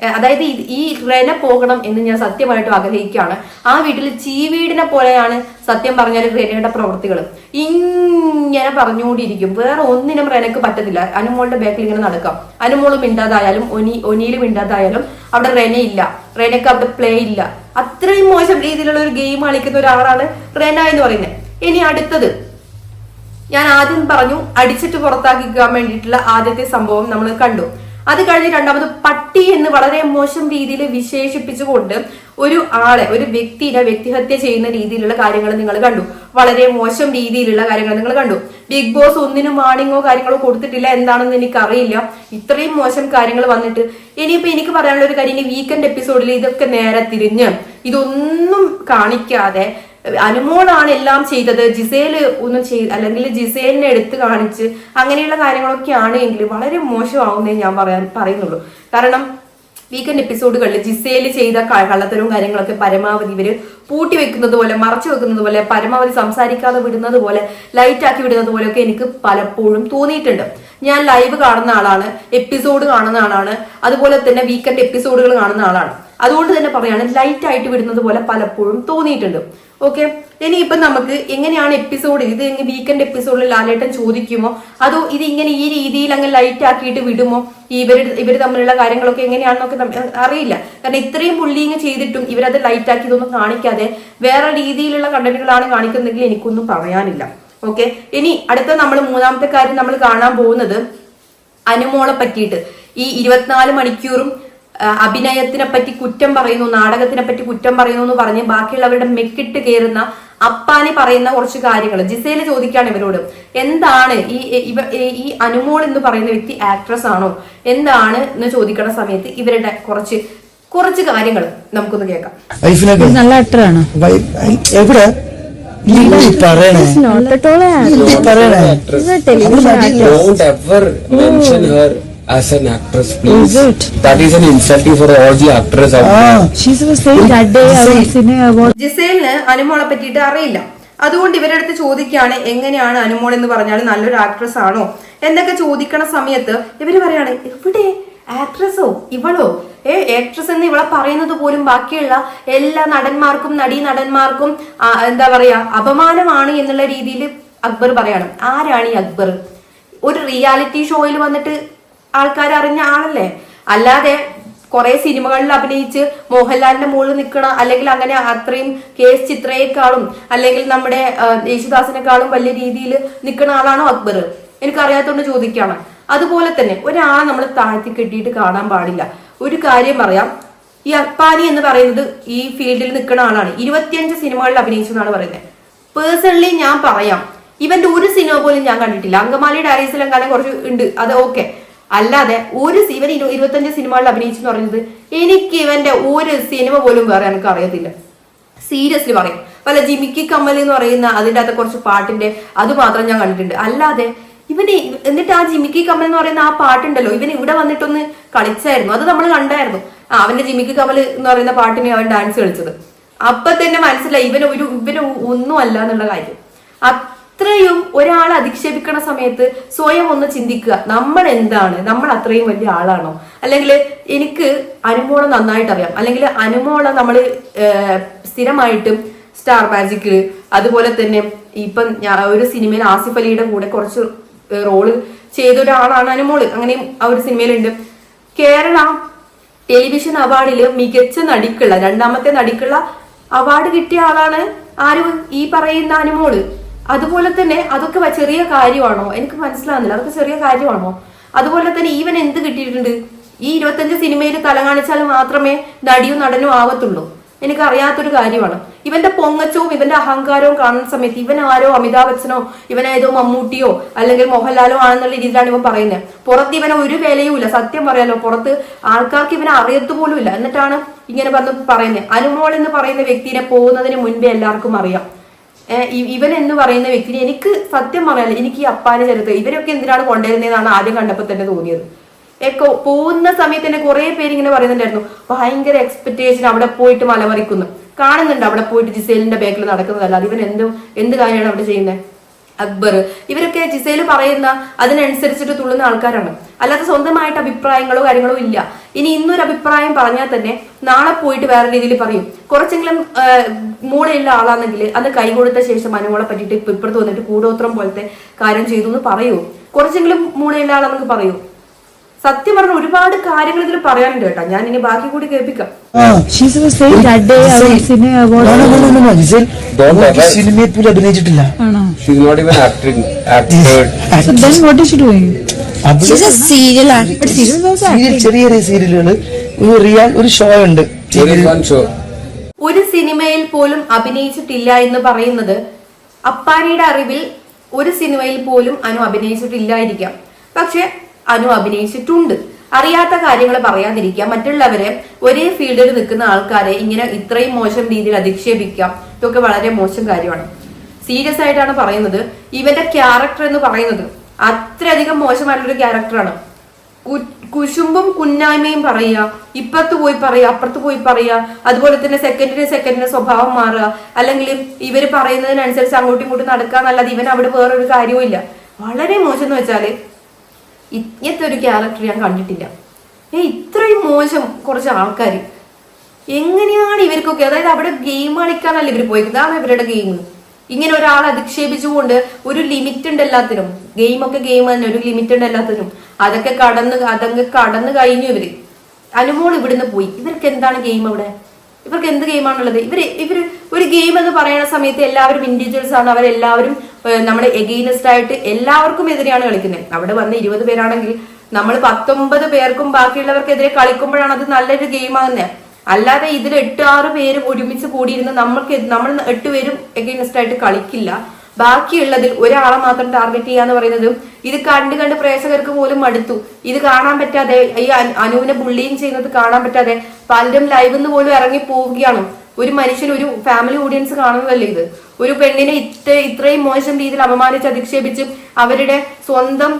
അതായത് ഈ റെന പോകണം എന്ന് ഞാൻ സത്യമായിട്ടും ആഗ്രഹിക്കുകയാണ്. ആ വീട്ടിൽ ചീവീടിനെ പോലെയാണ് സത്യം പറഞ്ഞാൽ റെനയുടെ പ്രവൃത്തികൾ ഇങ്ങനെ പറഞ്ഞുകൊണ്ടിരിക്കും. വേറെ ഒന്നിനും റെനക്ക് പറ്റത്തില്ല. അനുമോളുടെ ബാക്കിൽ ഇങ്ങനെ നടക്കാം. അനുമോളും മിണ്ടാതായാലും ഒനി ഒനിയിലും മിണ്ടാതായാലും അവിടെ റെന ഇല്ല. റെനക്ക് അവിടെ പ്ലേ ഇല്ല. അത്രയും മോശം രീതിയിലുള്ള ഒരു ഗെയിം കളിക്കുന്ന ഒരാളാണ് റെന എന്ന് പറയുന്നത്. ഇനി അടുത്തത്. ഞാൻ ആദ്യം പറഞ്ഞു അടിച്ചിട്ട് പുറത്താക്കിക്കാൻ വേണ്ടിയിട്ടുള്ള ആദ്യത്തെ സംഭവം നമ്മൾ കണ്ടു. അത് കഴിഞ്ഞ് രണ്ടാമത് പട്ടി എന്ന് വളരെ മോശം രീതിയിൽ വിശേഷിപ്പിച്ചുകൊണ്ട് ഒരു ആളെ ഒരു വ്യക്തിനെ വ്യക്തിഹത്യ ചെയ്യുന്ന രീതിയിലുള്ള കാര്യങ്ങൾ നിങ്ങൾ കണ്ടു. വളരെ മോശം രീതിയിലുള്ള കാര്യങ്ങൾ നിങ്ങൾ കണ്ടു. ബിഗ് ബോസ് ഒന്നിനും വാണിങ്ങോ കാര്യങ്ങളോ കൊടുത്തിട്ടില്ല എന്താണെന്ന് എനിക്കറിയില്ല. ഇത്രയും മോശം കാര്യങ്ങൾ വന്നിട്ട് ഇനിയിപ്പോ എനിക്ക് പറയാനുള്ള ഒരു കാര്യം ഇനി വീക്കെൻഡ് എപ്പിസോഡിൽ ഇതൊക്കെ നേരെ തിരിഞ്ഞ് ഇതൊന്നും കാണിക്കാതെ അനുമോളാണ് എല്ലാം ചെയ്തത്. ജിസേൽ ഒന്നും ചെയ് അല്ലെങ്കിൽ ജിസേലിനെ എടുത്ത് കാണിച്ച് അങ്ങനെയുള്ള കാര്യങ്ങളൊക്കെയാണ് എങ്കിൽ വളരെ മോശമാവുന്നേ ഞാൻ പറയാൻ പറയുന്നുള്ളൂ. കാരണം വീക്കെൻഡ് എപ്പിസോഡുകളിൽ ജിസേൽ ചെയ്ത കള്ളത്തരവും കാര്യങ്ങളൊക്കെ പരമാവധി ഇവർ പൂട്ടി വെക്കുന്നത് പോലെ മറച്ചു വെക്കുന്നത് പോലെ പരമാവധി സംസാരിക്കാതെ വിടുന്നത് പോലെ ലൈറ്റ് ആക്കി വിടുന്നത് പോലെയൊക്കെ എനിക്ക് പലപ്പോഴും തോന്നിയിട്ടുണ്ട്. ഞാൻ ലൈവ് കാണുന്ന ആളാണ് എപ്പിസോഡ് കാണുന്ന ആളാണ് അതുപോലെ തന്നെ വീക്കെൻഡ് എപ്പിസോഡുകൾ കാണുന്ന ആളാണ്. അതുകൊണ്ട് തന്നെ പറയാണ് ലൈറ്റ് ആയിട്ട് വിടുന്നത് പോലെ പലപ്പോഴും തോന്നിയിട്ടുണ്ട്. ഓക്കെ ഇനിയിപ്പൊ നമുക്ക് എങ്ങനെയാണ് എപ്പിസോഡ് ഇത് വീക്കെൻഡ് എപ്പിസോഡിൽ ലാലേട്ടൻ ചോദിക്കുമോ? അതോ ഇത് ഇങ്ങനെ ഈ രീതിയിൽ അങ്ങ് ലൈറ്റ് ആക്കിയിട്ട് വിടുമോ? ഇവർ ഇവർ തമ്മിലുള്ള കാര്യങ്ങളൊക്കെ എങ്ങനെയാണെന്നൊക്കെ അറിയില്ല. കാരണം ഇത്രയും ബുള്ളിങ് ചെയ്തിട്ടും ഇവരത് ലൈറ്റ് ആക്കി ഇതൊന്നും കാണിക്കാതെ വേറെ രീതിയിലുള്ള കണ്ടന്റുകളാണ് കാണിക്കുന്നതെങ്കിൽ എനിക്കൊന്നും പറയാനില്ല. ഓക്കെ ഇനി അടുത്ത നമ്മൾ മൂന്നാമത്തെ കാര്യം നമ്മൾ കാണാൻ പോകുന്നത് അനുമോളെ പറ്റിയിട്ട്. ഈ ഇരുപത്തിനാല് മണിക്കൂറും അഭിനയത്തിനെ പറ്റി കുറ്റം പറയുന്നു നാടകത്തിനെ പറ്റി കുറ്റം പറയുന്നു എന്ന് പറഞ്ഞ് ബാക്കിയുള്ളവരുടെ മെക്കിട്ട് കയറുന്ന അപ്പാനി പറയുന്ന കുറച്ച് കാര്യങ്ങൾ. ജിസേൽ ചോദിക്കാണ് ഇവരോട് എന്താണ് ഈ ഇവ ഈ അനുമോൾ എന്ന് പറയുന്ന വ്യക്തി ആക്ട്രസ് ആണോ? എന്താണ്? എന്ന് ചോദിക്കുന്ന സമയത്ത് ഇവരുടെ കുറച്ച് കുറച്ച് കാര്യങ്ങൾ നമുക്കൊന്ന് കേൾക്കാം. നല്ല ആക്ടറാണ് വൈ- എവിടെ? പറയണേ. പറയണേ. As an actress, please. Is it? That is an insulting for all the actors out there. She's was saying that day I was in a award ജിസേലിന് അനുമോളെ പറ്റിയിട്ട് അറിയില്ല. അതുകൊണ്ട് ഇവരുടെ അടുത്ത് ചോദിക്കുകയാണ് എങ്ങനെയാണ് അനുമോൾ എന്ന് പറഞ്ഞാൽ നല്ലൊരു ആക്ട്രസ് ആണോ? എന്നൊക്കെ ചോദിക്കണ സമയത്ത് ഇവർ പറയാണ് എവിടെ? ആക്ട്രസോ ഇവളോ? ഏ ആക്ട്രസ് എന്ന് ഇവളെ പറയുന്നത് പോലും ബാക്കിയുള്ള എല്ലാ നടന്മാർക്കും നടീ നടന്മാർക്കും എന്താ പറയാ അപമാനമാണ് എന്നുള്ള രീതിയിൽ അക്ബർ പറയാണ്. ആരാണ് ഈ അക്ബർ? ഒരു റിയാലിറ്റി ഷോയിൽ വന്നിട്ട് ആൾക്കാർ അറിഞ്ഞ ആളല്ലേ? അല്ലാതെ കുറെ സിനിമകളിൽ അഭിനയിച്ച് മോഹൻലാലിന്റെ മുകളിൽ നിൽക്കണ അല്ലെങ്കിൽ അങ്ങനെ അത്രയും കെ എസ് ചിത്രയെക്കാളും അല്ലെങ്കിൽ നമ്മുടെ യേശുദാസിനെക്കാളും വലിയ രീതിയിൽ നിൽക്കുന്ന ആളാണോ അക്ബർ? എനിക്കറിയാത്തോണ്ട് ചോദിക്കാണ്. അതുപോലെ തന്നെ ഒരാളെ നമ്മൾ താഴ്ത്തി കെട്ടിയിട്ട് കാണാൻ പാടില്ല. ഒരു കാര്യം പറയാം. ഈ അപ്പാനി എന്ന് പറയുന്നത് ഈ ഫീൽഡിൽ നിൽക്കുന്ന ആളാണ്. ഇരുപത്തിയഞ്ച് സിനിമകളിൽ അഭിനയിച്ചു എന്നാണ് പറയുന്നത്. പേഴ്സണലി ഞാൻ പറയാം. ഇവന്റെ ഒരു സിനിമ പോലും ഞാൻ കണ്ടിട്ടില്ല. അങ്കമാലി എങ്ങാനും കുറച്ച് ഉണ്ട്. അത് ഓക്കെ. അല്ലാതെ ഒരു ഇവൻ ഇരു- ഇരുപത്തഞ്ച് സിനിമകളിൽ അഭിനയിച്ചു എന്ന് പറയുന്നത് എനിക്ക് ഇവന്റെ ഒരു സിനിമ പോലും വേറെ എനിക്ക് അറിയത്തില്ല. സീരിയസ്ലി പറയും. വല്ല ജിമിക്കി കമ്മൽ എന്ന് പറയുന്ന അതിന്റെ അകത്ത് കുറച്ച് പാട്ടിന്റെ അത് മാത്രം ഞാൻ കണ്ടിട്ടുണ്ട്. അല്ലാതെ ഇവന് എന്നിട്ട് ആ ജിമിക്കി കമ്മൽ എന്ന് പറയുന്ന ആ പാട്ടുണ്ടല്ലോ. ഇവൻ ഇവിടെ വന്നിട്ടൊന്ന് കളിച്ചായിരുന്നു. അത് നമ്മൾ കണ്ടായിരുന്നു. ആ അവന്റെ ജിമിക്കി കമൽ എന്ന് പറയുന്ന പാട്ടിന് അവൻ ഡാൻസ് കളിച്ചത്. അപ്പൊ തന്നെ മനസ്സിലായി ഇവന് ഒരു ഇവന് ഒന്നും അല്ല എന്നുള്ള കാര്യം. അത്രയും ഒരാളെ അധിക്ഷേപിക്കണ സമയത്ത് സ്വയം ഒന്ന് ചിന്തിക്കുക നമ്മൾ എന്താണ്? നമ്മൾ അത്രയും വലിയ ആളാണോ? അല്ലെങ്കിൽ എനിക്ക് അനുമോളെ നന്നായിട്ട് അറിയാം. അല്ലെങ്കിൽ അനുമോളെ നമ്മൾ സ്ഥിരമായിട്ടും സ്റ്റാർ മാജിക്കിൽ അതുപോലെ തന്നെ ഇപ്പം ഒരു സിനിമയിൽ ആസിഫ് അലിയുടെ കൂടെ കുറച്ച് റോൾ ചെയ്ത ഒരാളാണ് അനുമോൾ. അങ്ങനെയും ആ ഒരു സിനിമയിലുണ്ട്. കേരള ടെലിവിഷൻ അവാർഡിൽ മികച്ച നടിക്കുള്ള രണ്ടാമത്തെ നടിക്കുള്ള അവാർഡ് കിട്ടിയ ആളാണ് ആരും ഈ പറയുന്ന അനുമോൾ. അതുപോലെ തന്നെ അതൊക്കെ ചെറിയ കാര്യമാണോ? എനിക്ക് മനസ്സിലാവുന്നില്ല. അതൊക്കെ ചെറിയ കാര്യമാണോ? അതുപോലെ തന്നെ ഈവൻ എന്ത് കിട്ടിയിട്ടുണ്ട്? ഈ ഇരുപത്തഞ്ച് സിനിമയിൽ തല കാണിച്ചാൽ മാത്രമേ നടിയും നടനും ആവത്തുള്ളൂ. എനിക്ക് അറിയാത്തൊരു കാര്യമാണ്. ഇവന്റെ പൊങ്ങച്ചവും ഇവന്റെ അഹങ്കാരവും കാണുന്ന സമയത്ത് ഇവൻ ആരോ അമിതാഭ് ബച്ചനോ ഇവനേതോ മമ്മൂട്ടിയോ അല്ലെങ്കിൽ മോഹൻലാലോ ആണെന്നുള്ള രീതിയിലാണ് ഇവൻ പറയുന്നത്. പുറത്ത് ഇവനെ ഒരു വിലയും ഇല്ല. സത്യം പറയാലോ പുറത്ത് ആൾക്കാർക്ക് ഇവനെ അറിയത്തു പോലും ഇല്ല. എന്നിട്ടാണ് ഇങ്ങനെ പറഞ്ഞു പറയുന്നത്. അനുമോൾ എന്ന് പറയുന്ന വ്യക്തിനെ പോകുന്നതിന് മുൻപേ എല്ലാവർക്കും അറിയാം. ഇവൻ എന്ന് പറയുന്ന വ്യക്തിനെ എനിക്ക് സത്യം പറയാനില്ല. എനിക്ക് ഈ അപ്പാനെ ചരിത്രം ഇവരൊക്കെ എന്തിനാണ് കൊണ്ടുവരുന്നതെന്നാണ് ആദ്യം കണ്ടപ്പോൾ തന്നെ തോന്നിയത്. ഒക്കെ പോകുന്ന സമയത്ത് തന്നെ കുറെ പേര് ഇങ്ങനെ പറയുന്നുണ്ടായിരുന്നു ഭയങ്കര എക്സ്പെക്ടേഷൻ അവിടെ പോയിട്ട് മലമറിക്കുന്നു. കാണുന്നുണ്ട് അവിടെ പോയിട്ട് ജിസേലിന്റെ ബാക്കിൽ നടക്കുന്നതല്ല ഇവൻ എന്ത് എന്ത് കാര്യമാണ് അവിടെ ചെയ്യുന്നത് അക്ബർ. ഇവരൊക്കെ ജിസേൽ പറയുന്ന അതിനനുസരിച്ചിട്ട് തുള്ളുന്ന ആൾക്കാരാണ്. അല്ലാതെ സ്വന്തമായിട്ട് അഭിപ്രായങ്ങളോ കാര്യങ്ങളോ ഇല്ല. ഇനി ഇന്നൊരു അഭിപ്രായം പറഞ്ഞാൽ തന്നെ നാളെ പോയിട്ട് വേറെ രീതിയിൽ പറയും. കുറച്ചെങ്കിലും മൂളയുള്ള ആളാണെങ്കിൽ അത് കൈ കൊടുത്ത ശേഷം അനുമോളെ പറ്റിയിട്ട് ഇപ്പൊ ഇപ്പുറത്ത് വന്നിട്ട് കൂടോത്രം പോലത്തെ കാര്യം ചെയ്തു എന്ന് പറയൂ. കുറച്ചെങ്കിലും മൂളയുള്ള ആളാണെന്ന് പറയൂ. സത്യം പറഞ്ഞ ഒരുപാട് കാര്യങ്ങൾ ഇതിൽ പറയാനുണ്ട് കേട്ടോ. ഞാൻ ഇനി ബാക്കി കൂടി കേൾപ്പിക്കാം. സിനിമയിൽ പോലും അഭിനയിച്ചിട്ടില്ല. ചെറിയ ഒരു റിയാൽ ഒരു ഷോ ഉണ്ട്. ഒരു സിനിമയിൽ പോലും അഭിനയിച്ചിട്ടില്ല എന്ന് പറയുന്നത് അപ്പാരിയുടെ അറിവിൽ ഒരു സിനിമയിൽ പോലും അനു അഭിനയിച്ചിട്ടില്ലായിരിക്കാം. പക്ഷെ അനു അഭിനയിച്ചിട്ടുണ്ട്. അറിയാത്ത കാര്യങ്ങൾ പറയാതിരിക്കുക. മറ്റുള്ളവരെ ഒരേ ഫീൽഡിൽ നിൽക്കുന്ന ആൾക്കാരെ ഇങ്ങനെ ഇത്രയും മോശം രീതിയിൽ അധിക്ഷേപിക്കാം ഇതൊക്കെ വളരെ മോശം കാര്യമാണ്. സീരിയസ് ആയിട്ടാണ് പറയുന്നത്. ഇവന്റെ ക്യാരക്ടർ എന്ന് പറയുന്നത് അത്രയധികം മോശമായിട്ടുള്ളൊരു ക്യാരക്ടറാണ്. കുശുമ്പും കുന്നായ്മയും പറയുക ഇപ്പുറത്ത് പോയി പറയുക അപ്പുറത്ത് പോയി പറയുക അതുപോലെ തന്നെ സെക്കൻഡിന് സെക്കൻഡിന് സ്വഭാവം മാറുക അല്ലെങ്കിൽ ഇവർ പറയുന്നതിനനുസരിച്ച് അങ്ങോട്ടും ഇങ്ങോട്ടും നടക്കുക എന്നല്ലാതെ ഇവൻ അവിടെ വേറൊരു കാര്യവും ഇല്ല. വളരെ മോശം എന്ന് വെച്ചാൽ ഇങ്ങനത്തെ ഒരു ക്യാരക്ടർ ഞാൻ കണ്ടിട്ടില്ല. ഏ ഇത്രയും മോശം കുറച്ച് ആൾക്കാർ എങ്ങനെയാണ് ഇവർക്കൊക്കെ അതായത് അവിടെ ഗെയിം കളിക്കാനല്ല ഇവർ പോയിരിക്കുന്നത് അതാണ് ഇവരുടെ ഗെയിം. ഇങ്ങനെ ഒരാളെ അധിക്ഷേപിച്ചുകൊണ്ട് ഒരു ലിമിറ്റ് ഉണ്ട് എല്ലാത്തിനും. ഗെയിമൊക്കെ ഗെയിം തന്നെ ഒരു ലിമിറ്റ് ഉണ്ട് എല്ലാത്തിനും. അതൊക്കെ കടന്ന് അതങ്ങ് കടന്നു കഴിഞ്ഞു ഇവർ. അനുമോൾ ഇവിടുന്ന് പോയി. ഇവർക്ക് എന്താണ് ഗെയിം അവിടെ? ഇവർക്ക് എന്ത് ഗെയിമാണുള്ളത് ഇവർ ഇവർ ഒരു ഗെയിം എന്ന് പറയുന്ന സമയത്ത് എല്ലാവരും ഇൻഡിവിജ്വൽസ് ആണ്. അവരെല്ലാവരും നമ്മുടെ എഗെയിനസ്റ്റ് ആയിട്ട് എല്ലാവർക്കും എതിരെയാണ് കളിക്കുന്നത്. അവിടെ വന്ന ഇരുപത് പേരാണെങ്കിൽ നമ്മൾ പത്തൊമ്പത് പേർക്കും ബാക്കിയുള്ളവർക്കെതിരെ കളിക്കുമ്പോഴാണ് അത് നല്ലൊരു ഗെയിം ഗെയിമാകുന്നത് അല്ലാതെ ഇതിൽ എട്ട് ആറ് പേരും ഒരുമിച്ച് കൂടിയിരുന്ന് നമ്മൾക്ക് നമ്മൾ എട്ട് പേരും എഗൈൻസ്റ്റ് ആയിട്ട് കളിക്കില്ല. ബാക്കിയുള്ളതിൽ ഒരാളെ മാത്രം ടാർഗറ്റ് ചെയ്യാന്ന് പറയുന്നത് ഇത് കണ്ട് കണ്ട് പ്രേക്ഷകർക്ക് പോലും മടുത്തു. ഇത് കാണാൻ പറ്റാതെ ഈ അനുവിനെ ബുള്ളിങ് ചെയ്യുന്നത് കാണാൻ പറ്റാതെ പലരും ലൈവ് നിന്ന് പോലും ഇറങ്ങി പോവുകയാണ്. ഒരു മനുഷ്യൻ ഒരു ഫാമിലി ഓഡിയൻസ് കാണുന്നതല്ലേ ഇത്? ഒരു പെണ്ണിനെ ഇത്ര ഇത്രയും മോശം രീതിയിൽ അപമാനിച്ച് അധിക്ഷേപിച്ച് അവരുടെ സ്വന്തം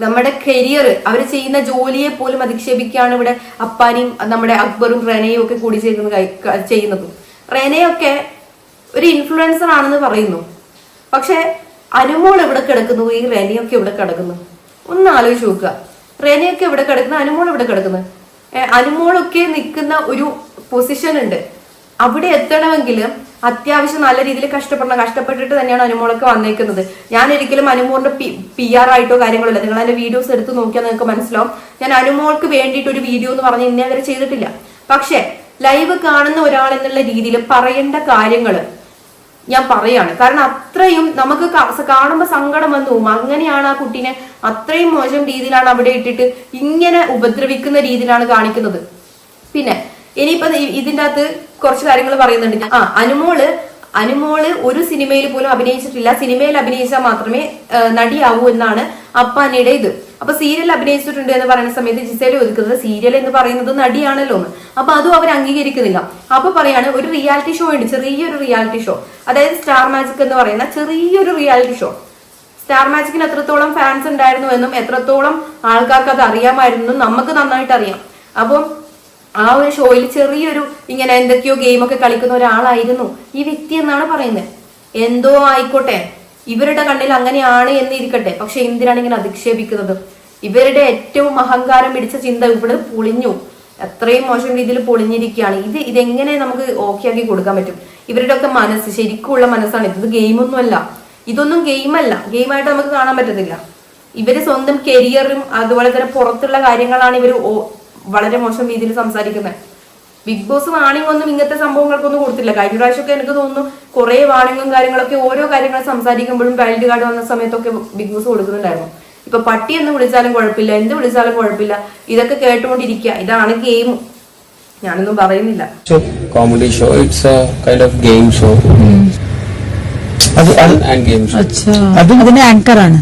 നമ്മുടെ കരിയർ അവർ ചെയ്യുന്ന ജോലിയെ പോലും അധിക്ഷേപിക്കുകയാണ് ഇവിടെ അപ്പാനിയും നമ്മുടെ അക്ബറും റെനയും ഒക്കെ കൂടി ക- ചെയ്യുന്നത്. റെനയൊക്കെ ഒരു ഇൻഫ്ലുവൻസർ ആണെന്ന് പറയുന്നു. പക്ഷെ അനുമോൾ എവിടെ കിടക്കുന്നു? ഈ റെനയൊക്കെ ഇവിടെ കിടക്കുന്നു? ഒന്ന് ആലോചിച്ച് നോക്കുക. റെനയൊക്കെ ഇവിടെ കിടക്കുന്നു? അനുമോൾ ഇവിടെ കിടക്കുന്നു? അനുമോളൊക്കെ നിൽക്കുന്ന ഒരു പൊസിഷൻ ഉണ്ട്. അവിടെ എത്തണമെങ്കിൽ അത്യാവശ്യം നല്ല രീതിയിൽ കഷ്ടപ്പെടണം. കഷ്ടപ്പെട്ടിട്ട് തന്നെയാണ് അനുമോളൊക്കെ വന്നേക്കുന്നത്. ഞാൻ ഒരിക്കലും അനുമോളിന്റെ പി ആർ ആയിട്ടോ കാര്യങ്ങളോ നിങ്ങൾ അതിന്റെ വീഡിയോസ് എടുത്ത് നോക്കിയാൽ നിങ്ങൾക്ക് മനസ്സിലാവും. ഞാൻ അനുമോൾക്ക് വേണ്ടിയിട്ട് ഒരു വീഡിയോ എന്ന് പറഞ്ഞ് ഇന്നേ വരെ ചെയ്തിട്ടില്ല. പക്ഷെ ലൈവ് കാണുന്ന ഒരാൾ എന്നുള്ള രീതിയിൽ പറയേണ്ട കാര്യങ്ങൾ ഞാൻ പറയാണ്. കാരണം അത്രയും നമുക്ക് കാണുമ്പോൾ കാണുമ്പോ സങ്കടം വന്നു. അങ്ങനെയാണ് ആ കുട്ടീനെ അത്രയും മോശം രീതിയിലാണ് അവിടെ ഇട്ടിട്ട് ഇങ്ങനെ ഉപദ്രവിക്കുന്ന രീതിയിലാണ് കാണിക്കുന്നത്. പിന്നെ ഇനിയിപ്പോ ഇതിന്റെ അകത്ത് കുറച്ച് കാര്യങ്ങൾ പറയുന്നുണ്ട്. ആ അനുമോൾ അനുമോൾ ഒരു സിനിമയിൽ പോലും അഭിനയിച്ചിട്ടില്ല. സിനിമയിൽ അഭിനയിച്ചാൽ മാത്രമേ നടിയാവൂ എന്നാണ് അപ്പാനിയുടെ ഇത്. അപ്പൊ സീരിയൽ അഭിനയിച്ചിട്ടുണ്ട് എന്ന് പറയുന്ന സമയത്ത് ജിസേല ഒതുക്കുന്നത് സീരിയൽ എന്ന് പറയുന്നത് നടിയാണല്ലോ എന്ന്. അപ്പൊ അതും അവർ അംഗീകരിക്കുന്നില്ല. അപ്പൊ പറയാണ് ഒരു റിയാലിറ്റി ഷോ ഉണ്ട് ചെറിയൊരു റിയാലിറ്റി ഷോ. അതായത് സ്റ്റാർ മാജിക് എന്ന് പറയുന്ന ചെറിയൊരു റിയാലിറ്റി ഷോ. സ്റ്റാർ മാജിക്കിന് എത്രത്തോളം ഫാൻസ് ഉണ്ടായിരുന്നു എന്നും എത്രത്തോളം ആൾക്കാർക്ക് അത് അറിയാമായിരുന്നു നമുക്ക് നന്നായിട്ട് അറിയാം. അപ്പം ആ ഒരു ഷോയിൽ ചെറിയൊരു ഇങ്ങനെ എന്തൊക്കെയോ ഗെയിമൊക്കെ കളിക്കുന്ന ഒരാളായിരുന്നു ഈ വ്യക്തി എന്നാണ് പറയുന്നത്. എന്തോ ആയിക്കോട്ടെ ഇവരുടെ കണ്ണിൽ അങ്ങനെയാണ് എന്ന് ഇരിക്കട്ടെ. പക്ഷെ എന്തിനാണ് ഇങ്ങനെ അധിക്ഷേപിക്കുന്നത്? ഇവരുടെ ഏറ്റവും അഹങ്കാരം പിടിച്ച ചിന്ത ഇവിടെ പൊളിഞ്ഞു. അത്രയും മോശം രീതിയിൽ പൊളിഞ്ഞിരിക്കുകയാണ്. ഇത് ഇതെങ്ങനെ നമുക്ക് ഓക്കെ ആക്കി കൊടുക്കാൻ പറ്റും? ഇവരുടെ ഒക്കെ മനസ്സ് ശരിക്കുള്ള മനസ്സാണ്. ഇത് ഗെയിമൊന്നുമല്ല ഇതൊന്നും ഗെയിമല്ല ഗെയിമായിട്ട് നമുക്ക് കാണാൻ പറ്റത്തില്ല. ഇവർ സ്വന്തം കരിയറും അതുപോലെ തന്നെ പുറത്തുള്ള കാര്യങ്ങളാണ് ഇവർ വളരെ മോശം രീതിയിൽ സംസാരിക്കുന്നത് ബിഗ് ബോസ് വാണിംഗ് ഒന്നും ഇങ്ങനത്തെ സംഭവങ്ങൾക്കൊന്നും കൊടുത്തില്ല. കഴിഞ്ഞ പ്രാവശ്യമൊക്കെ എനിക്ക് തോന്നുന്നു കുറെ വാണിങ്ങും കാര്യങ്ങളൊക്കെ ഓരോ കാര്യങ്ങൾ സംസാരിക്കുമ്പോഴും വൈൽഡ് കാർഡ് വന്ന സമയത്തൊക്കെ ബിഗ് ബോസ് കൊടുക്കുന്നുണ്ടായിരുന്നു. ഇപ്പൊ പട്ടി എന്ന് വിളിച്ചാലും കുഴപ്പമില്ല എന്ത് വിളിച്ചാലും കുഴപ്പമില്ല. ഇതൊക്കെ കേട്ടുകൊണ്ടിരിക്കുക. ഇതാണ് ഗെയിം ഞാനൊന്നും പറയുന്നില്ല. Comedy show it's kind of game show അതിന്റെ ആങ്കർ ആണ്.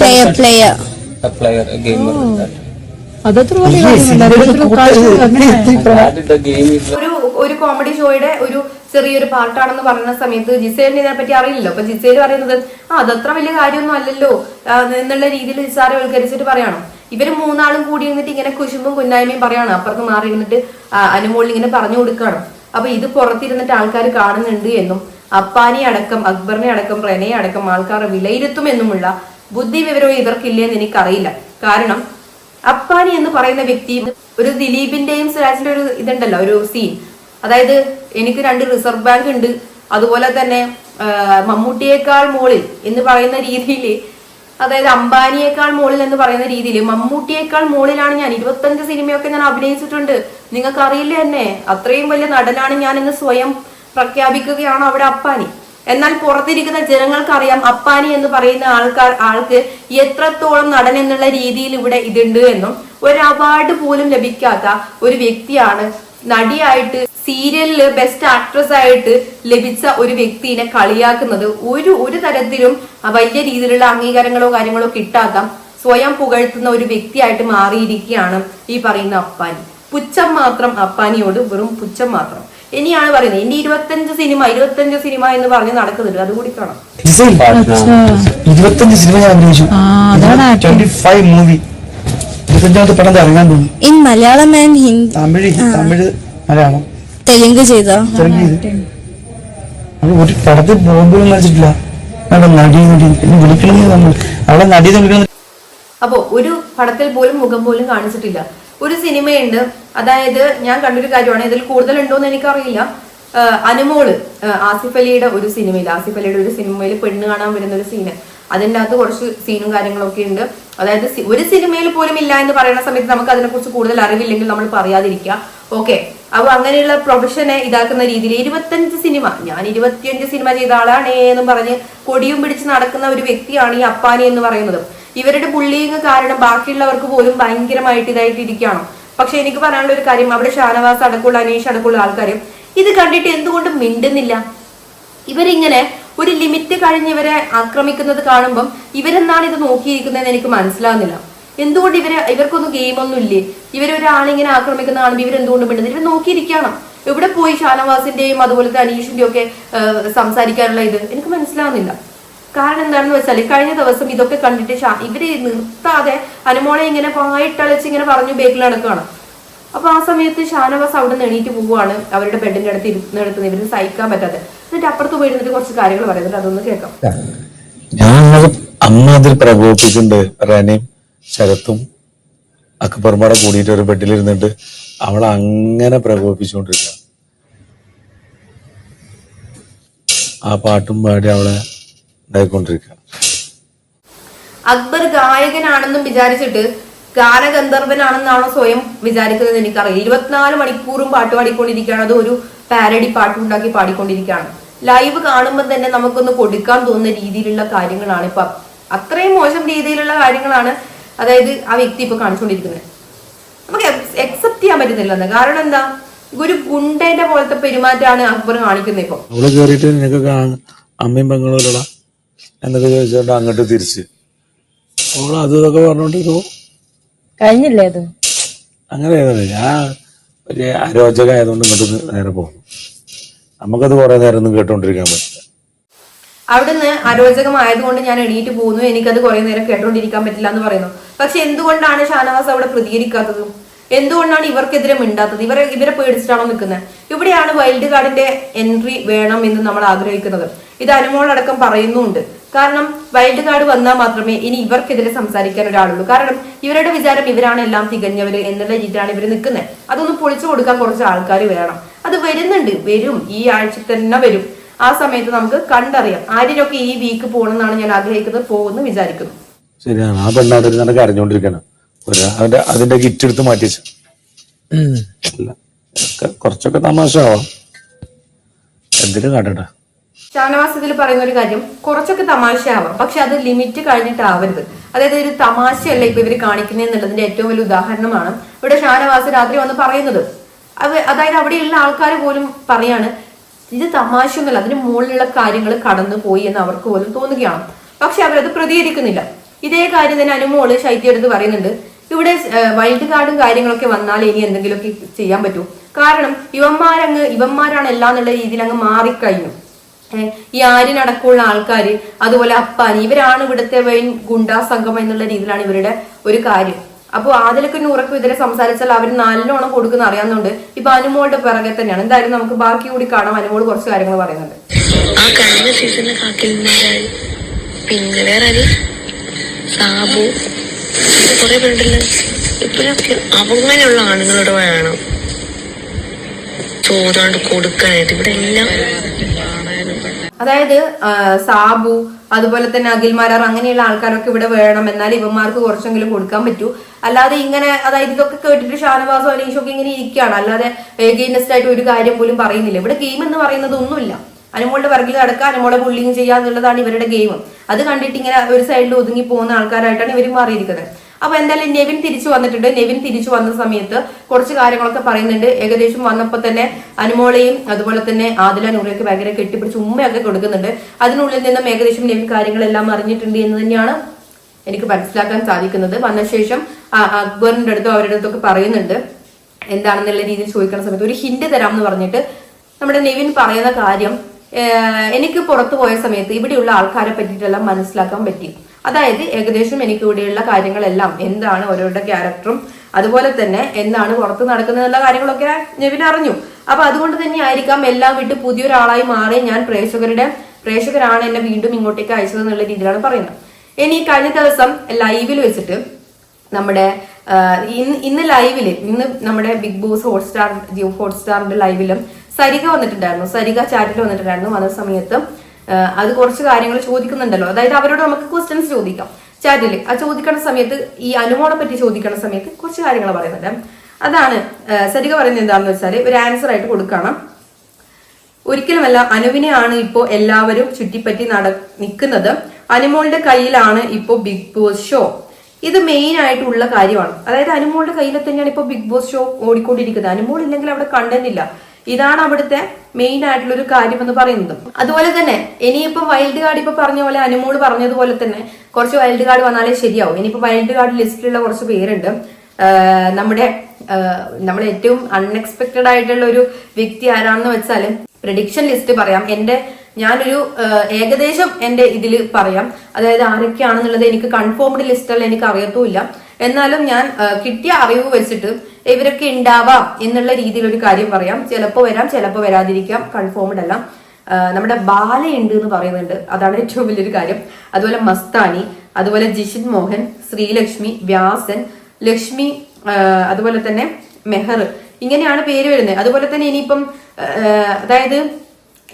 പ്ലെയർ പ്ലെയർ ഗെയിമർ അതത്ര വലിയ കാര്യമല്ല. ഒരു ഒരു കോമഡി ഷോയുടെ ഒരു ചെറിയൊരു പാർട്ടാണെന്ന് പറയുന്ന സമയത്ത് ജിസേലിന് ഇതിനെ പറ്റി അറിയില്ലല്ലോ. അപ്പൊ ജിസേൽ പറയുന്നത് ആ അതത്ര വലിയ കാര്യമൊന്നും അല്ലല്ലോ. എന്നുള്ള രീതിയിൽ നിസ്സാരവൽക്കരിച്ചിട്ട് പറയണം? ഇവർ മൂന്നാളും കൂടി ഇരുന്നിട്ട് ഇങ്ങനെ കുശുമ്പും കുന്നായ്മയും പറയാണ്. അപ്പുറത്ത് മാറി ഇരുന്നിട്ട് അനുമോളിൽ ഇങ്ങനെ പറഞ്ഞു കൊടുക്കുകയാണ് അപ്പൊ ഇത് പുറത്തിരുന്നിട്ട് ആൾക്കാർ കാണുന്നുണ്ട് എന്നും അപ്പാനി അടക്കം അക്ബറിനെ അടക്കം പ്രണയെ അടക്കം ആൾക്കാർ വിലയിരുത്തുമെന്നുമുള്ള ബുദ്ധി വിവരവും ഇവർക്കില്ലെന്ന് എനിക്കറിയില്ല. കാരണം അപ്പാനി എന്ന് പറയുന്ന വ്യക്തി ഒരു ദിലീപിന്റെയും സുരാജിന്റെ ഒരു ഇതുണ്ടല്ലോ ഒരു സീൻ അതായത് എനിക്ക് രണ്ട് റിസർവ് ബാങ്ക് ഉണ്ട്. അതുപോലെ തന്നെ മമ്മൂട്ടിയേക്കാൾ മുകളിൽ എന്ന് പറയുന്ന രീതിയിൽ അതായത് അംബാനിയേക്കാൾ മുകളിൽ എന്ന് പറയുന്ന രീതിയിൽ മമ്മൂട്ടിയേക്കാൾ മുകളിലാണ് ഞാൻ. ഇരുപത്തഞ്ച് സിനിമയൊക്കെ ഞാൻ അഭിനയിച്ചിട്ടുണ്ട്. നിങ്ങൾക്ക് അറിയില്ല എന്നെ? അത്രയും വലിയ നടനാണ് ഞാൻ എന്ന് സ്വയം പ്രഖ്യാപിക്കുകയാണ് അവിടെ അപ്പാനി എന്നാൽ പുറത്തിരിക്കുന്ന ജനങ്ങൾക്ക് അറിയാം അപ്പാനി എന്ന് പറയുന്ന ആൾക്കാർ ആൾക്ക് എത്രത്തോളം നടൻ എന്നുള്ള രീതിയിൽ ഇവിടെ ഇതുണ്ട് എന്നും ഒരു അവാർഡ് പോലും ലഭിക്കാത്ത ഒരു വ്യക്തിയാണ് നടിയായിട്ട് സീരിയലിൽ ബെസ്റ്റ് ആക്ട്രസ് ആയിട്ട് ലഭിച്ച ഒരു വ്യക്തിനെ കളിയാക്കുന്നത്. ഒരു ഒരു തരത്തിലും വലിയ രീതിയിലുള്ള അംഗീകാരങ്ങളോ കാര്യങ്ങളോ കിട്ടാത്ത സ്വയം പുകഴ്ത്തുന്ന ഒരു വ്യക്തിയായിട്ട് മാറിയിരിക്കുകയാണ് ഈ പറയുന്ന അപ്പാനി. പുച്ഛം മാത്രം അപ്പാനിയോട് വെറും പുച്ഛം മാത്രം. ഇനിയാണ് പറയുന്നത്. ഇനി ഇരുപത്തഞ്ച് സിനിമ ഇരുപത്തഞ്ച് സിനിമ എന്ന് പറഞ്ഞ് നടക്കുന്നുണ്ട്. അതുകൂടി കാണാം. ജിസേൽ, ഇരുപത്തഞ്ച് സിനിമ ഞാൻ അഭിനയിച്ചു. ആ, അതാണ് acting. ട്വന്റി ഫൈവ് മൂവി ഇരുപത്തഞ്ചാമത്തെ പടം ഇറങ്ങാൻ തോന്നി In Malayalam and Hindi, Tamil Tamil Malayalam. Telugu ചെയ്തോ? തെലുങ്ക് ചെയ്ത്. ഒരു പടത്തിൽ അവിടെ നടി നടി പിന്നെ വിളിക്കണമെന്ന് നമ്മൾ അവിടെ നടി എന്ന് വിളിക്കണം അപ്പോ ഒരു പടത്തിൽ പോലും മുഖം പോലും കാണിച്ചിട്ടില്ല. ഒരു സിനിമയുണ്ട്. അതായത് ഞാൻ കണ്ടൊരു കാര്യമാണ്. ഇതിൽ കൂടുതൽ ഉണ്ടോന്ന് എനിക്കറിയില്ല അനുമോൾ ആസിഫ് അലിയുടെ ഒരു സിനിമയിൽ ആസിഫ് അലിയുടെ ഒരു സിനിമയിൽ പെണ്ണ് കാണാൻ വരുന്ന ഒരു സീന്. അതിന്റെ അകത്ത് കുറച്ച് സീനും കാര്യങ്ങളൊക്കെ ഉണ്ട്. അതായത് ഒരു സിനിമയിൽ പോലും ഇല്ല എന്ന് പറയുന്ന സമയത്ത് നമുക്ക് അതിനെക്കുറിച്ച് കൂടുതൽ അറിവില്ലെങ്കിൽ നമ്മൾ പറയാതിരിക്കുക. ഓക്കെ. അപ്പോൾ അങ്ങനെയുള്ള പ്രൊഫഷനെ ഇതാക്കുന്ന രീതിയിൽ ഇരുപത്തഞ്ച് സിനിമ ഞാൻ ഇരുപത്തിയഞ്ച് സിനിമ ചെയ്ത ആളാണ് എന്ന് പറഞ്ഞ് കൊടിയും പിടിച്ച് നടക്കുന്ന ഒരു വ്യക്തിയാണ് ഈ അപ്പാനി എന്ന് പറയുന്നത്. ഇവരുടെ ബുള്ളിങ് കാരണം ബാക്കിയുള്ളവർക്ക് പോലും ഭയങ്കരമായിട്ട് ഇതായിട്ട് ഇരിക്കുകയാണ്. പക്ഷെ എനിക്ക് പറയാനുള്ള ഒരു കാര്യം അവിടെ ഷാനവാസ് അടക്കമുള്ള അനീഷ് അടക്കമുള്ള ആൾക്കാരും ഇത് കണ്ടിട്ട് എന്തുകൊണ്ട് മിണ്ടുന്നില്ല. ഇവരിങ്ങനെ ഒരു ലിമിറ്റ് കഴിഞ്ഞ് ഇവരെ ആക്രമിക്കുന്നത് കാണുമ്പം ഇവരെന്താണ് ഇത് നോക്കിയിരിക്കുന്നതെന്ന് എനിക്ക് മനസ്സിലാവുന്നില്ല. എന്തുകൊണ്ട് ഇവർ ഇവർക്കൊന്നും ഗെയിമൊന്നും ഇല്ലേ? ഇവരൊരാളിങ്ങനെ ആക്രമിക്കുന്ന കാണുമ്പോൾ ഇവരെന്തുകൊണ്ട് മിണ്ടുന്നില്ല ഇവർ നോക്കിയിരിക്കണം എവിടെ പോയി ഷാനവാസിന്റെയും അതുപോലത്തെ അനീഷിന്റെയും ഒക്കെ സംസാരിക്കാനുള്ള ഇത്? എനിക്ക് മനസ്സിലാവുന്നില്ല. കാരണം എന്താണെന്ന് വെച്ചാൽ കഴിഞ്ഞ ദിവസം ഇതൊക്കെ കണ്ടിട്ട് ഇവർ നിർത്താതെ അനുമോളെ ഇങ്ങനെ വായിട്ടളച്ച് ഇങ്ങനെ പറഞ്ഞു ബേക്കിൽ നടക്കുകയാണ്. അപ്പൊ ആ സമയത്ത് ഷാനവാസ് അവിടെ നിന്ന് എണീറ്റ് പോവുകയാണ് അവരുടെ ബെഡിന്റെ അടുത്ത് ഇരുന്നിടത്ത് ഇവർ സഹിക്കാൻ പറ്റാതെ എന്നിട്ട് അപ്പുറത്ത് പോയി ഇരുന്നിട്ട് കുറച്ച് കാര്യങ്ങൾ പറയുന്നുണ്ട് അതൊന്ന് കേൾക്കാം. ഞാൻ അമ്മ അതിൽ പ്രകോപിച്ചിട്ടുണ്ട് റനയും ശരത്തും അക്ബർമാടെ കൂടിയിട്ട് ഒരു ബെഡിലിരുന്നിട്ട് അവൾ അങ്ങനെ പ്രകോപിച്ചുകൊണ്ടിരിക്കുക ആ പാട്ടും പാടി അവളെ ഇതായിക്കൊണ്ടിരിക്കുക അക്ബർ ഗായകനാണെന്നും വിചാരിച്ചിട്ട് ഗാനഗന്ധർവനാണെന്നാണോ സ്വയം വിചാരിക്കുന്നത് എനിക്കറിയാം ഇരുപത്തിനാല് മണിക്കൂറും പാട്ട് പാടിക്കൊണ്ടിരിക്കുകയാണ്. അത് ഒരു പാരഡി പാട്ടുണ്ടാക്കി പാടിക്കൊണ്ടിരിക്കുകയാണ്. ലൈവ് കാണുമ്പോൾ തന്നെ നമുക്കൊന്ന് കൊടുക്കാൻ തോന്നുന്ന രീതിയിലുള്ള കാര്യങ്ങളാണ് ഇപ്പൊ. അത്രയും മോശം രീതിയിലുള്ള കാര്യങ്ങളാണ് അതായത് ആ വ്യക്തി ഇപ്പൊ കാണിച്ചുകൊണ്ടിരിക്കുന്നത്. നമുക്ക് എക്സെപ്റ്റ് ചെയ്യാൻ പറ്റുന്നില്ല എന്ന് കാരണം എന്താ? ഒരു ഗുണ്ടേന്റെ പോലത്തെ പെരുമാറ്റമാണ് അക്ബർ കാണിക്കുന്നത് ഇപ്പൊ. അവൾ നിനക്ക് അമ്മയും പെങ്ങളുമല്ലടാ എന്നൊക്കെ ചോദിച്ചോണ്ട് അങ്ങോട്ട് തിരിച്ച്. അവൾ അത് ഇതൊക്കെ പറഞ്ഞോണ്ട് കഴിഞ്ഞില്ലേ അത്? അങ്ങനെ ഞാൻ ഒരു അരോചകമായതുകൊണ്ട് ഇങ്ങോട്ട് നേരെ പോകുന്നു നമുക്കത് കുറെ നേരം ഒന്നും കേട്ടോണ്ടിരിക്കാൻ പറ്റില്ല. അവിടുന്ന് അരോചകമായതുകൊണ്ട് ഞാൻ എണീറ്റ് പോകുന്നു എനിക്കത് കുറെ നേരം കേട്ടോണ്ടിരിക്കാൻ പറ്റില്ല എന്ന് പറയുന്നു. പക്ഷെ എന്തുകൊണ്ടാണ് ഷാനവാസ് അവിടെ പ്രതികരിക്കാത്തത്? എന്തുകൊണ്ടാണ് ഇവർക്കെതിരെ മിണ്ടാത്തത്? ഇവരെ ഇവരെ പേടിച്ചിട്ടാണോ നിൽക്കുന്നത്? ഇവിടെയാണ് വൈൽഡ് കാർഡിന്റെ എൻട്രി വേണം എന്ന് നമ്മൾ ആഗ്രഹിക്കുന്നത്. ഇത് അനുമോളടക്കം പറയുന്നുണ്ട്. കാരണം വൈൽഡ് കാർഡ് വന്നാൽ മാത്രമേ ഇനി ഇവർക്കെതിരെ സംസാരിക്കാൻ ഒരാളുള്ളൂ. കാരണം ഇവരുടെ വിചാരം ഇവരാണ് എല്ലാം തികഞ്ഞവര് എന്നുള്ള രീതിയിലാണ് ഇവർ നിൽക്കുന്നത്. അതൊന്നും പൊളിച്ചു കൊടുക്കാൻ കുറച്ച് ആൾക്കാർ വേണം. അത് വരുന്നുണ്ട്. വരും. ഈ ആഴ്ച തന്നെ വരും. ആ സമയത്ത് നമുക്ക് കണ്ടറിയാം. ആരിലൊക്കെ ഈ വീക്ക് പോകണമെന്നാണ് ഞാൻ ആഗ്രഹിക്കുന്നത്. പോകുമെന്ന് വിചാരിക്കുന്നു. ശരിയാണ്. ആ പെണ്ണവിടെ നിനക്ക് അറിഞ്ഞോണ്ടിരിക്കണം ഒരു അവന്റെ അതിന്റെ കിറ്റ് എടുത്ത് മാറ്റി വെച്ചു കുറച്ചൊക്കെ തമാശ ആവാം എന്തിനും കാട്ടട്ടെ ഷാനവാസത്തിൽ പറയുന്ന ഒരു കാര്യം കുറച്ചൊക്കെ തമാശ ആവാം പക്ഷെ അത് ലിമിറ്റ് കഴിഞ്ഞിട്ടാവരുത്. അതായത് ഒരു തമാശയല്ല ഇപ്പൊ ഇവർ കാണിക്കുന്നത് എന്നുള്ളതിന്റെ ഏറ്റവും വലിയ ഉദാഹരണമാണ് ഇവിടെ ഷാനവാസ് രാത്രി വന്ന് പറയുന്നത്. അത് അതായത് അവിടെയുള്ള ആൾക്കാർ പോലും പറയാണ് ഇത് തമാശയൊന്നുമല്ല അതിന് മുകളിലുള്ള കാര്യങ്ങൾ കടന്നു പോയി എന്ന് അവർക്ക് പോലും തോന്നുകയാണ്. പക്ഷെ അവരത് പ്രതികരിക്കുന്നില്ല. ഇതേ കാര്യം തന്നെ അനുമോൾ ശൈത്യ എടുത്ത് പറയുന്നുണ്ട്. ഇവിടെ വൈൽഡ് കാർഡും കാര്യങ്ങളൊക്കെ വന്നാൽ ഇനി എന്തെങ്കിലുമൊക്കെ ചെയ്യാൻ പറ്റൂ. കാരണം ഇവന്മാരങ്ങ് ഇവന്മാരാണ് എല്ലാം എന്നുള്ള രീതിയിൽ അങ്ങ് മാറിക്കഴിഞ്ഞു. ഈ ആര്യനടക്കമുള്ള ആൾക്കാർ അതുപോലെ അപ്പാനി ഇവരാണ് ഇവിടുത്തെ വൈൻ ഗുണ്ടാ സംഘം എന്നുള്ള രീതിയിലാണ് ഇവരുടെ ഒരു കാര്യം. അപ്പോൾ ആദിലൊക്കെ ഉറക്കം ഇതിനെ സംസാരിച്ചാൽ അവർ നല്ലോണം കൊടുക്കുന്ന അറിയാവുന്നതുകൊണ്ട് ഇപ്പൊ അനുമോളുടെ പിറകെ തന്നെയാണ്. എന്തായാലും നമുക്ക് ബാക്കി കൂടി കാണാം. അനുമോൾ കുറച്ച് കാര്യങ്ങൾ പറയുന്നുണ്ട്. ആ കഴിഞ്ഞ പിന്നെ വേറെ സാബു. കുറെ പേരുണ്ടല്ലോ. ഇപ്പോഴൊക്കെ അവങ്ങനെയുള്ള ആണുങ്ങളോട് വേണം. ചോദാണ്ട് കൊടുക്കാനായിട്ട്. ഇവിടെ എല്ലാം അതായത് സാബു അതുപോലെ തന്നെ അഖിൽമാരാർ അങ്ങനെയുള്ള ആൾക്കാരൊക്കെ ഇവിടെ വേണം. എന്നാൽ ഇവന്മാർക്ക് കുറച്ചെങ്കിലും കൊടുക്കാൻ പറ്റൂ. അല്ലാതെ ഇങ്ങനെ അതായത് ഇതൊക്കെ കേട്ടിട്ട് ഷാനവാസോ അനീഷോ ഒക്കെ ഇങ്ങനെ ഇരിക്കുകയാണ്. അല്ലാതെ എഗെയിനസ്റ്റ് ആയിട്ട് ഒരു കാര്യം പോലും പറയുന്നില്ല. ഇവിടെ ഗെയിം എന്ന് പറയുന്നത് ഒന്നുമില്ല. അനുമോളുടെ പിറകിൽ നടക്കുക അനുമോളെ ബുള്ളിങ് ചെയ്യുക എന്നുള്ളതാണ് ഇവരുടെ ഗെയിം അത് കണ്ടിട്ട് ഇങ്ങനെ ഒരു സൈഡിൽ ഒതുങ്ങി പോകുന്ന ആൾക്കാരായിട്ടാണ് ഇവർ മാറിയിരിക്കുന്നത്. അപ്പൊ എന്തായാലും നെവിൻ തിരിച്ചു വന്നിട്ടുണ്ട്. നെവിൻ തിരിച്ചു വന്ന സമയത്ത് കുറച്ച് കാര്യങ്ങളൊക്കെ പറയുന്നുണ്ട്. ഏകദേശം വന്നപ്പോൾ തന്നെ അനുമോളെയും അതുപോലെ തന്നെ ആദില നൂറയൊക്കെ ഭയങ്കര കെട്ടിപ്പിടിച്ച് ഉമ്മയൊക്കെ കൊടുക്കുന്നുണ്ട്. അതിനുള്ളിൽ നിന്നും ഏകദേശം നെവിൻ കാര്യങ്ങളെല്ലാം അറിഞ്ഞിട്ടുണ്ട് എന്ന് തന്നെയാണ് എനിക്ക് മനസ്സിലാക്കാൻ സാധിക്കുന്നത്. വന്ന ശേഷം അക്ബറിന്റെ അടുത്തോ അവരുടെ അടുത്തൊക്കെ പറയുന്നുണ്ട്. എന്താണെന്നുള്ള രീതിയിൽ ചോദിക്കുന്ന സമയത്ത് ഒരു ഹിന്റ് തരാം എന്ന് പറഞ്ഞിട്ട് നമ്മുടെ നെവിൻ പറയുന്ന കാര്യം എനിക്ക് പുറത്തു പോയ സമയത്ത് ഇവിടെയുള്ള ആൾക്കാരെ പറ്റിയിട്ടെല്ലാം മനസ്സിലാക്കാൻ പറ്റി. അതായത് ഏകദേശം എനിക്ക് ഇവിടെയുള്ള കാര്യങ്ങളെല്ലാം എന്താണ് ഓരോരുടെ ക്യാരക്ടറും അതുപോലെ തന്നെ എന്താണ് പുറത്ത് നടക്കുന്നതെന്നുള്ള കാര്യങ്ങളൊക്കെ നെവിൻ അറിഞ്ഞു. അപ്പൊ അതുകൊണ്ട് തന്നെ ആയിരിക്കാം എല്ലാം വിട്ട് പുതിയൊരാളായി മാറി ഞാൻ പ്രേക്ഷകരുടെ പ്രേക്ഷകരാണ് എന്നെ വീണ്ടും ഇങ്ങോട്ടേക്ക് അയച്ചത് എന്നുള്ള രീതിയിലാണ് പറയുന്നത്. ഇനി കഴിഞ്ഞ ദിവസം ലൈവിൽ വെച്ചിട്ട് നമ്മുടെ ഇന്ന് ലൈവിൽ ഇന്ന് നമ്മുടെ ബിഗ് ബോസ് ഹോട്ട്സ്റ്റാർ ഹോട്ട്സ്റ്റാറിന്റെ ലൈവിലും സരിക വന്നിട്ടുണ്ടായിരുന്നു. സരിക ചാറ്റിൽ വന്നിട്ടുണ്ടായിരുന്നു വന്ന സമയത്ത്. അത് കുറച്ച് കാര്യങ്ങൾ ചോദിക്കുന്നുണ്ടല്ലോ. അതായത് അവരോട് നമുക്ക് ക്വസ്റ്റ്യൻസ് ചോദിക്കാം. ചാറ്റിൽ ആ ചോദിക്കണ സമയത്ത് ഈ അനുമോളെ പറ്റി ചോദിക്കണ സമയത്ത് കുറച്ച് കാര്യങ്ങൾ പറയുന്നുണ്ട്. അതാണ് സരിക പറയുന്നത് എന്താണെന്ന് വെച്ചാൽ ഒരു ആൻസർ ആയിട്ട് കൊടുക്കണം. ഒരിക്കലുമല്ല അനുവിനെയാണ് ഇപ്പോ എല്ലാവരും ചുറ്റിപ്പറ്റി നട നിൽക്കുന്നത് അനുമോളുടെ കയ്യിലാണ് ഇപ്പോ ബിഗ് ബോസ് ഷോ ഇത് മെയിൻ ആയിട്ടുള്ള കാര്യമാണ്. അതായത് അനുമോളുടെ കയ്യിൽ തന്നെയാണ് ഇപ്പോൾ ബിഗ് ബോസ് ഷോ ഓടിക്കൊണ്ടിരിക്കുന്നത്. അനുമോൾ ഇല്ലെങ്കിൽ അവിടെ കണ്ടെന്നില്ല ഇതാണ് അവിടുത്തെ മെയിൻ ആയിട്ടുള്ള ഒരു കാര്യം എന്ന് പറയുന്നത്. അതുപോലെ തന്നെ ഇനിയിപ്പോ വൈൽഡ് കാർഡ് ഇപ്പൊ പറഞ്ഞ പോലെ അനുമോൾ പറഞ്ഞതുപോലെ തന്നെ കുറച്ച് വൈൽഡ് കാർഡ് വന്നാലേ ശരിയാവും. ഇനിയിപ്പോ വൈൽഡ് കാർഡ് ലിസ്റ്റിലുള്ള കുറച്ച് പേരുണ്ട്. നമ്മുടെ നമ്മൾ ഏറ്റവും അൺഎക്സ്പെക്ടഡ് ആയിട്ടുള്ള ഒരു വ്യക്തി ആരാണെന്ന് വെച്ചാൽ പ്രഡിക്ഷൻ ലിസ്റ്റ് പറയാം. എന്റെ ഞാനൊരു ഏകദേശം എന്റെ ഇതിൽ പറയാം. അതായത് ആരൊക്കെയാണെന്നുള്ളത് എനിക്ക് കൺഫേംഡ് ലിസ്റ്റല്ല എനിക്ക് അറിയത്തുമില്ല. എന്നാലും ഞാൻ കിട്ടിയ അറിവ് വെച്ചിട്ട് ഇവരൊക്കെ ഉണ്ടാവാം എന്നുള്ള രീതിയിൽ ഒരു കാര്യം പറയാം. ചിലപ്പോൾ വരാം ചിലപ്പോൾ വരാതിരിക്കാം. കൺഫേംഡ് അല്ല. നമ്മുടെ നമ്മുടെ ബാലയുണ്ട് എന്ന് പറയുന്നുണ്ട്. അതാണ് ഏറ്റവും വലിയൊരു കാര്യം. അതുപോലെ മസ്താനി അതുപോലെ ജിഷിൻ മോഹൻ ശ്രീലക്ഷ്മി വ്യാസൻ ലക്ഷ്മി അതുപോലെ തന്നെ മെഹർ. ഇങ്ങനെയാണ് പേര് വരുന്നത്. അതുപോലെ തന്നെ ഇനിയിപ്പം അതായത്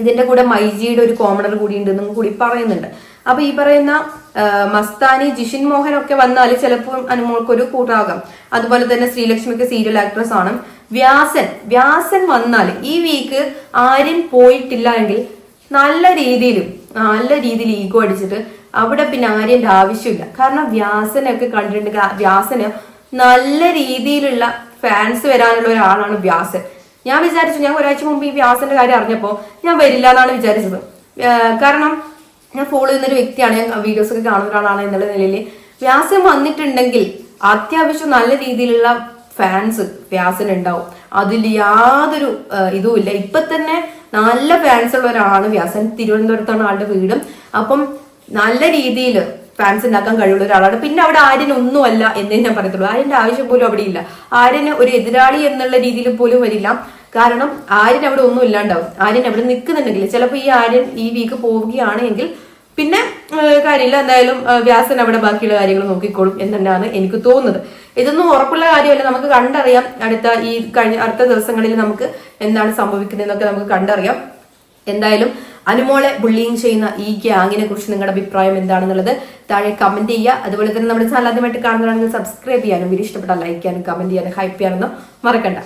ഇതിന്റെ കൂടെ മൈജിയുടെ ഒരു കോമണർ കൂടി ഉണ്ടെന്നും കൂടി പറയുന്നുണ്ട്. അപ്പൊ ഈ പറയുന്ന മസ്താനി ജിഷിൻ മോഹൻ ഒക്കെ വന്നാൽ ചിലപ്പോൾ അനുമോൾക്കൊരു കൂട്ടാകാം. അതുപോലെ തന്നെ ശ്രീലക്ഷ്മിക്ക് സീരിയൽ ആക്ട്രസ് ആണ്. വ്യാസൻ വ്യാസൻ വന്നാൽ ഈ വീക്ക് ആരും പോയിട്ടില്ല എങ്കിൽ നല്ല രീതിയിൽ നല്ല രീതിയിൽ ഈഗോ അടിച്ചിട്ട് അവിടെ പിന്നെ ആര്യന്റെ ആവശ്യമില്ല. കാരണം വ്യാസനൊക്കെ കണ്ടിട്ടുണ്ട്. വ്യാസന് നല്ല രീതിയിലുള്ള ഫാൻസ് വരാനുള്ള ഒരാളാണ് വ്യാസൻ. ഞാൻ വിചാരിച്ചു ഞാൻ ഒരാഴ്ച മുമ്പ് ഈ വ്യാസന്റെ കാര്യം അറിഞ്ഞപ്പോൾ ഞാൻ വരില്ല എന്നാണ് വിചാരിച്ചത്. കാരണം ഞാൻ ഫോളോ ചെയ്യുന്ന ഒരു വ്യക്തിയാണ് ഞാൻ വീഡിയോസ് ഒക്കെ കാണുന്ന ഒരാളാണ് എന്നുള്ള നിലയിൽ വ്യാസം വന്നിട്ടുണ്ടെങ്കിൽ അത്യാവശ്യം നല്ല രീതിയിലുള്ള ഫാൻസ് വ്യാസന് ഉണ്ടാവും. അതിൽ യാതൊരു ഇതുമില്ല ഇപ്പൊ തന്നെ നല്ല ഫാൻസ് ഉള്ള ഒരാളാണ് വ്യാസൻ. തിരുവനന്തപുരത്താണ് ആളുടെ വീടും. അപ്പം നല്ല രീതിയിൽ ഫാൻസ് ഉണ്ടാക്കാൻ കഴിവുള്ള ഒരാളാണ്. പിന്നെ അവിടെ ആര്യൻ ഒന്നുമല്ല എന്നേ ഞാൻ പറയത്തുള്ളൂ. ആര്യന്റെ ആവശ്യം പോലും അവിടെ ഇല്ല. ആര്യന് ഒരു എതിരാളി എന്നുള്ള രീതിയിൽ പോലും വരില്ല. കാരണം ആര്യൻ അവിടെ ഒന്നും ഇല്ലാണ്ടാവും. ആര്യൻ അവിടെ നിൽക്കുന്നുണ്ടെങ്കിൽ ചിലപ്പോൾ ഈ ആര്യൻ ഈ വീക്ക് പോവുകയാണെങ്കിൽ പിന്നെ കാര്യമില്ല. എന്തായാലും വ്യാസൻ അവിടെ ബാക്കിയുള്ള കാര്യങ്ങൾ നോക്കിക്കോളും എന്ന് എനിക്ക് തോന്നുന്നത്. ഇതൊന്നും ഉറപ്പുള്ള കാര്യമല്ല. നമുക്ക് കണ്ടറിയാം അടുത്ത ഈ കഴിഞ്ഞ അടുത്ത ദിവസങ്ങളിൽ നമുക്ക് എന്താണ് സംഭവിക്കുന്നതെന്നൊക്കെ നമുക്ക് കണ്ടറിയാം. എന്തായാലും അനുമോളെ ബുള്ളിങ് ചെയ്യുന്ന ഈ ഗ്യാങ്ങിനെ കുറിച്ച് നിങ്ങളുടെ അഭിപ്രായം എന്താണെന്നുള്ളത് താഴെ കമന്റ് ചെയ്യുക. അതുപോലെ തന്നെ നമ്മുടെ ചാനൽ ആദ്യമായിട്ട് കാണുന്നതാണെങ്കിൽ സബ്സ്ക്രൈബ് ചെയ്യാനും വീഡിയോ ഇഷ്ടപ്പെട്ടാൽ ലൈക്ക് ചെയ്യാനും കമന്റ് ചെയ്യാനും ഹൈപ്പ് ചെയ്യാനൊന്നും മറക്കണ്ട.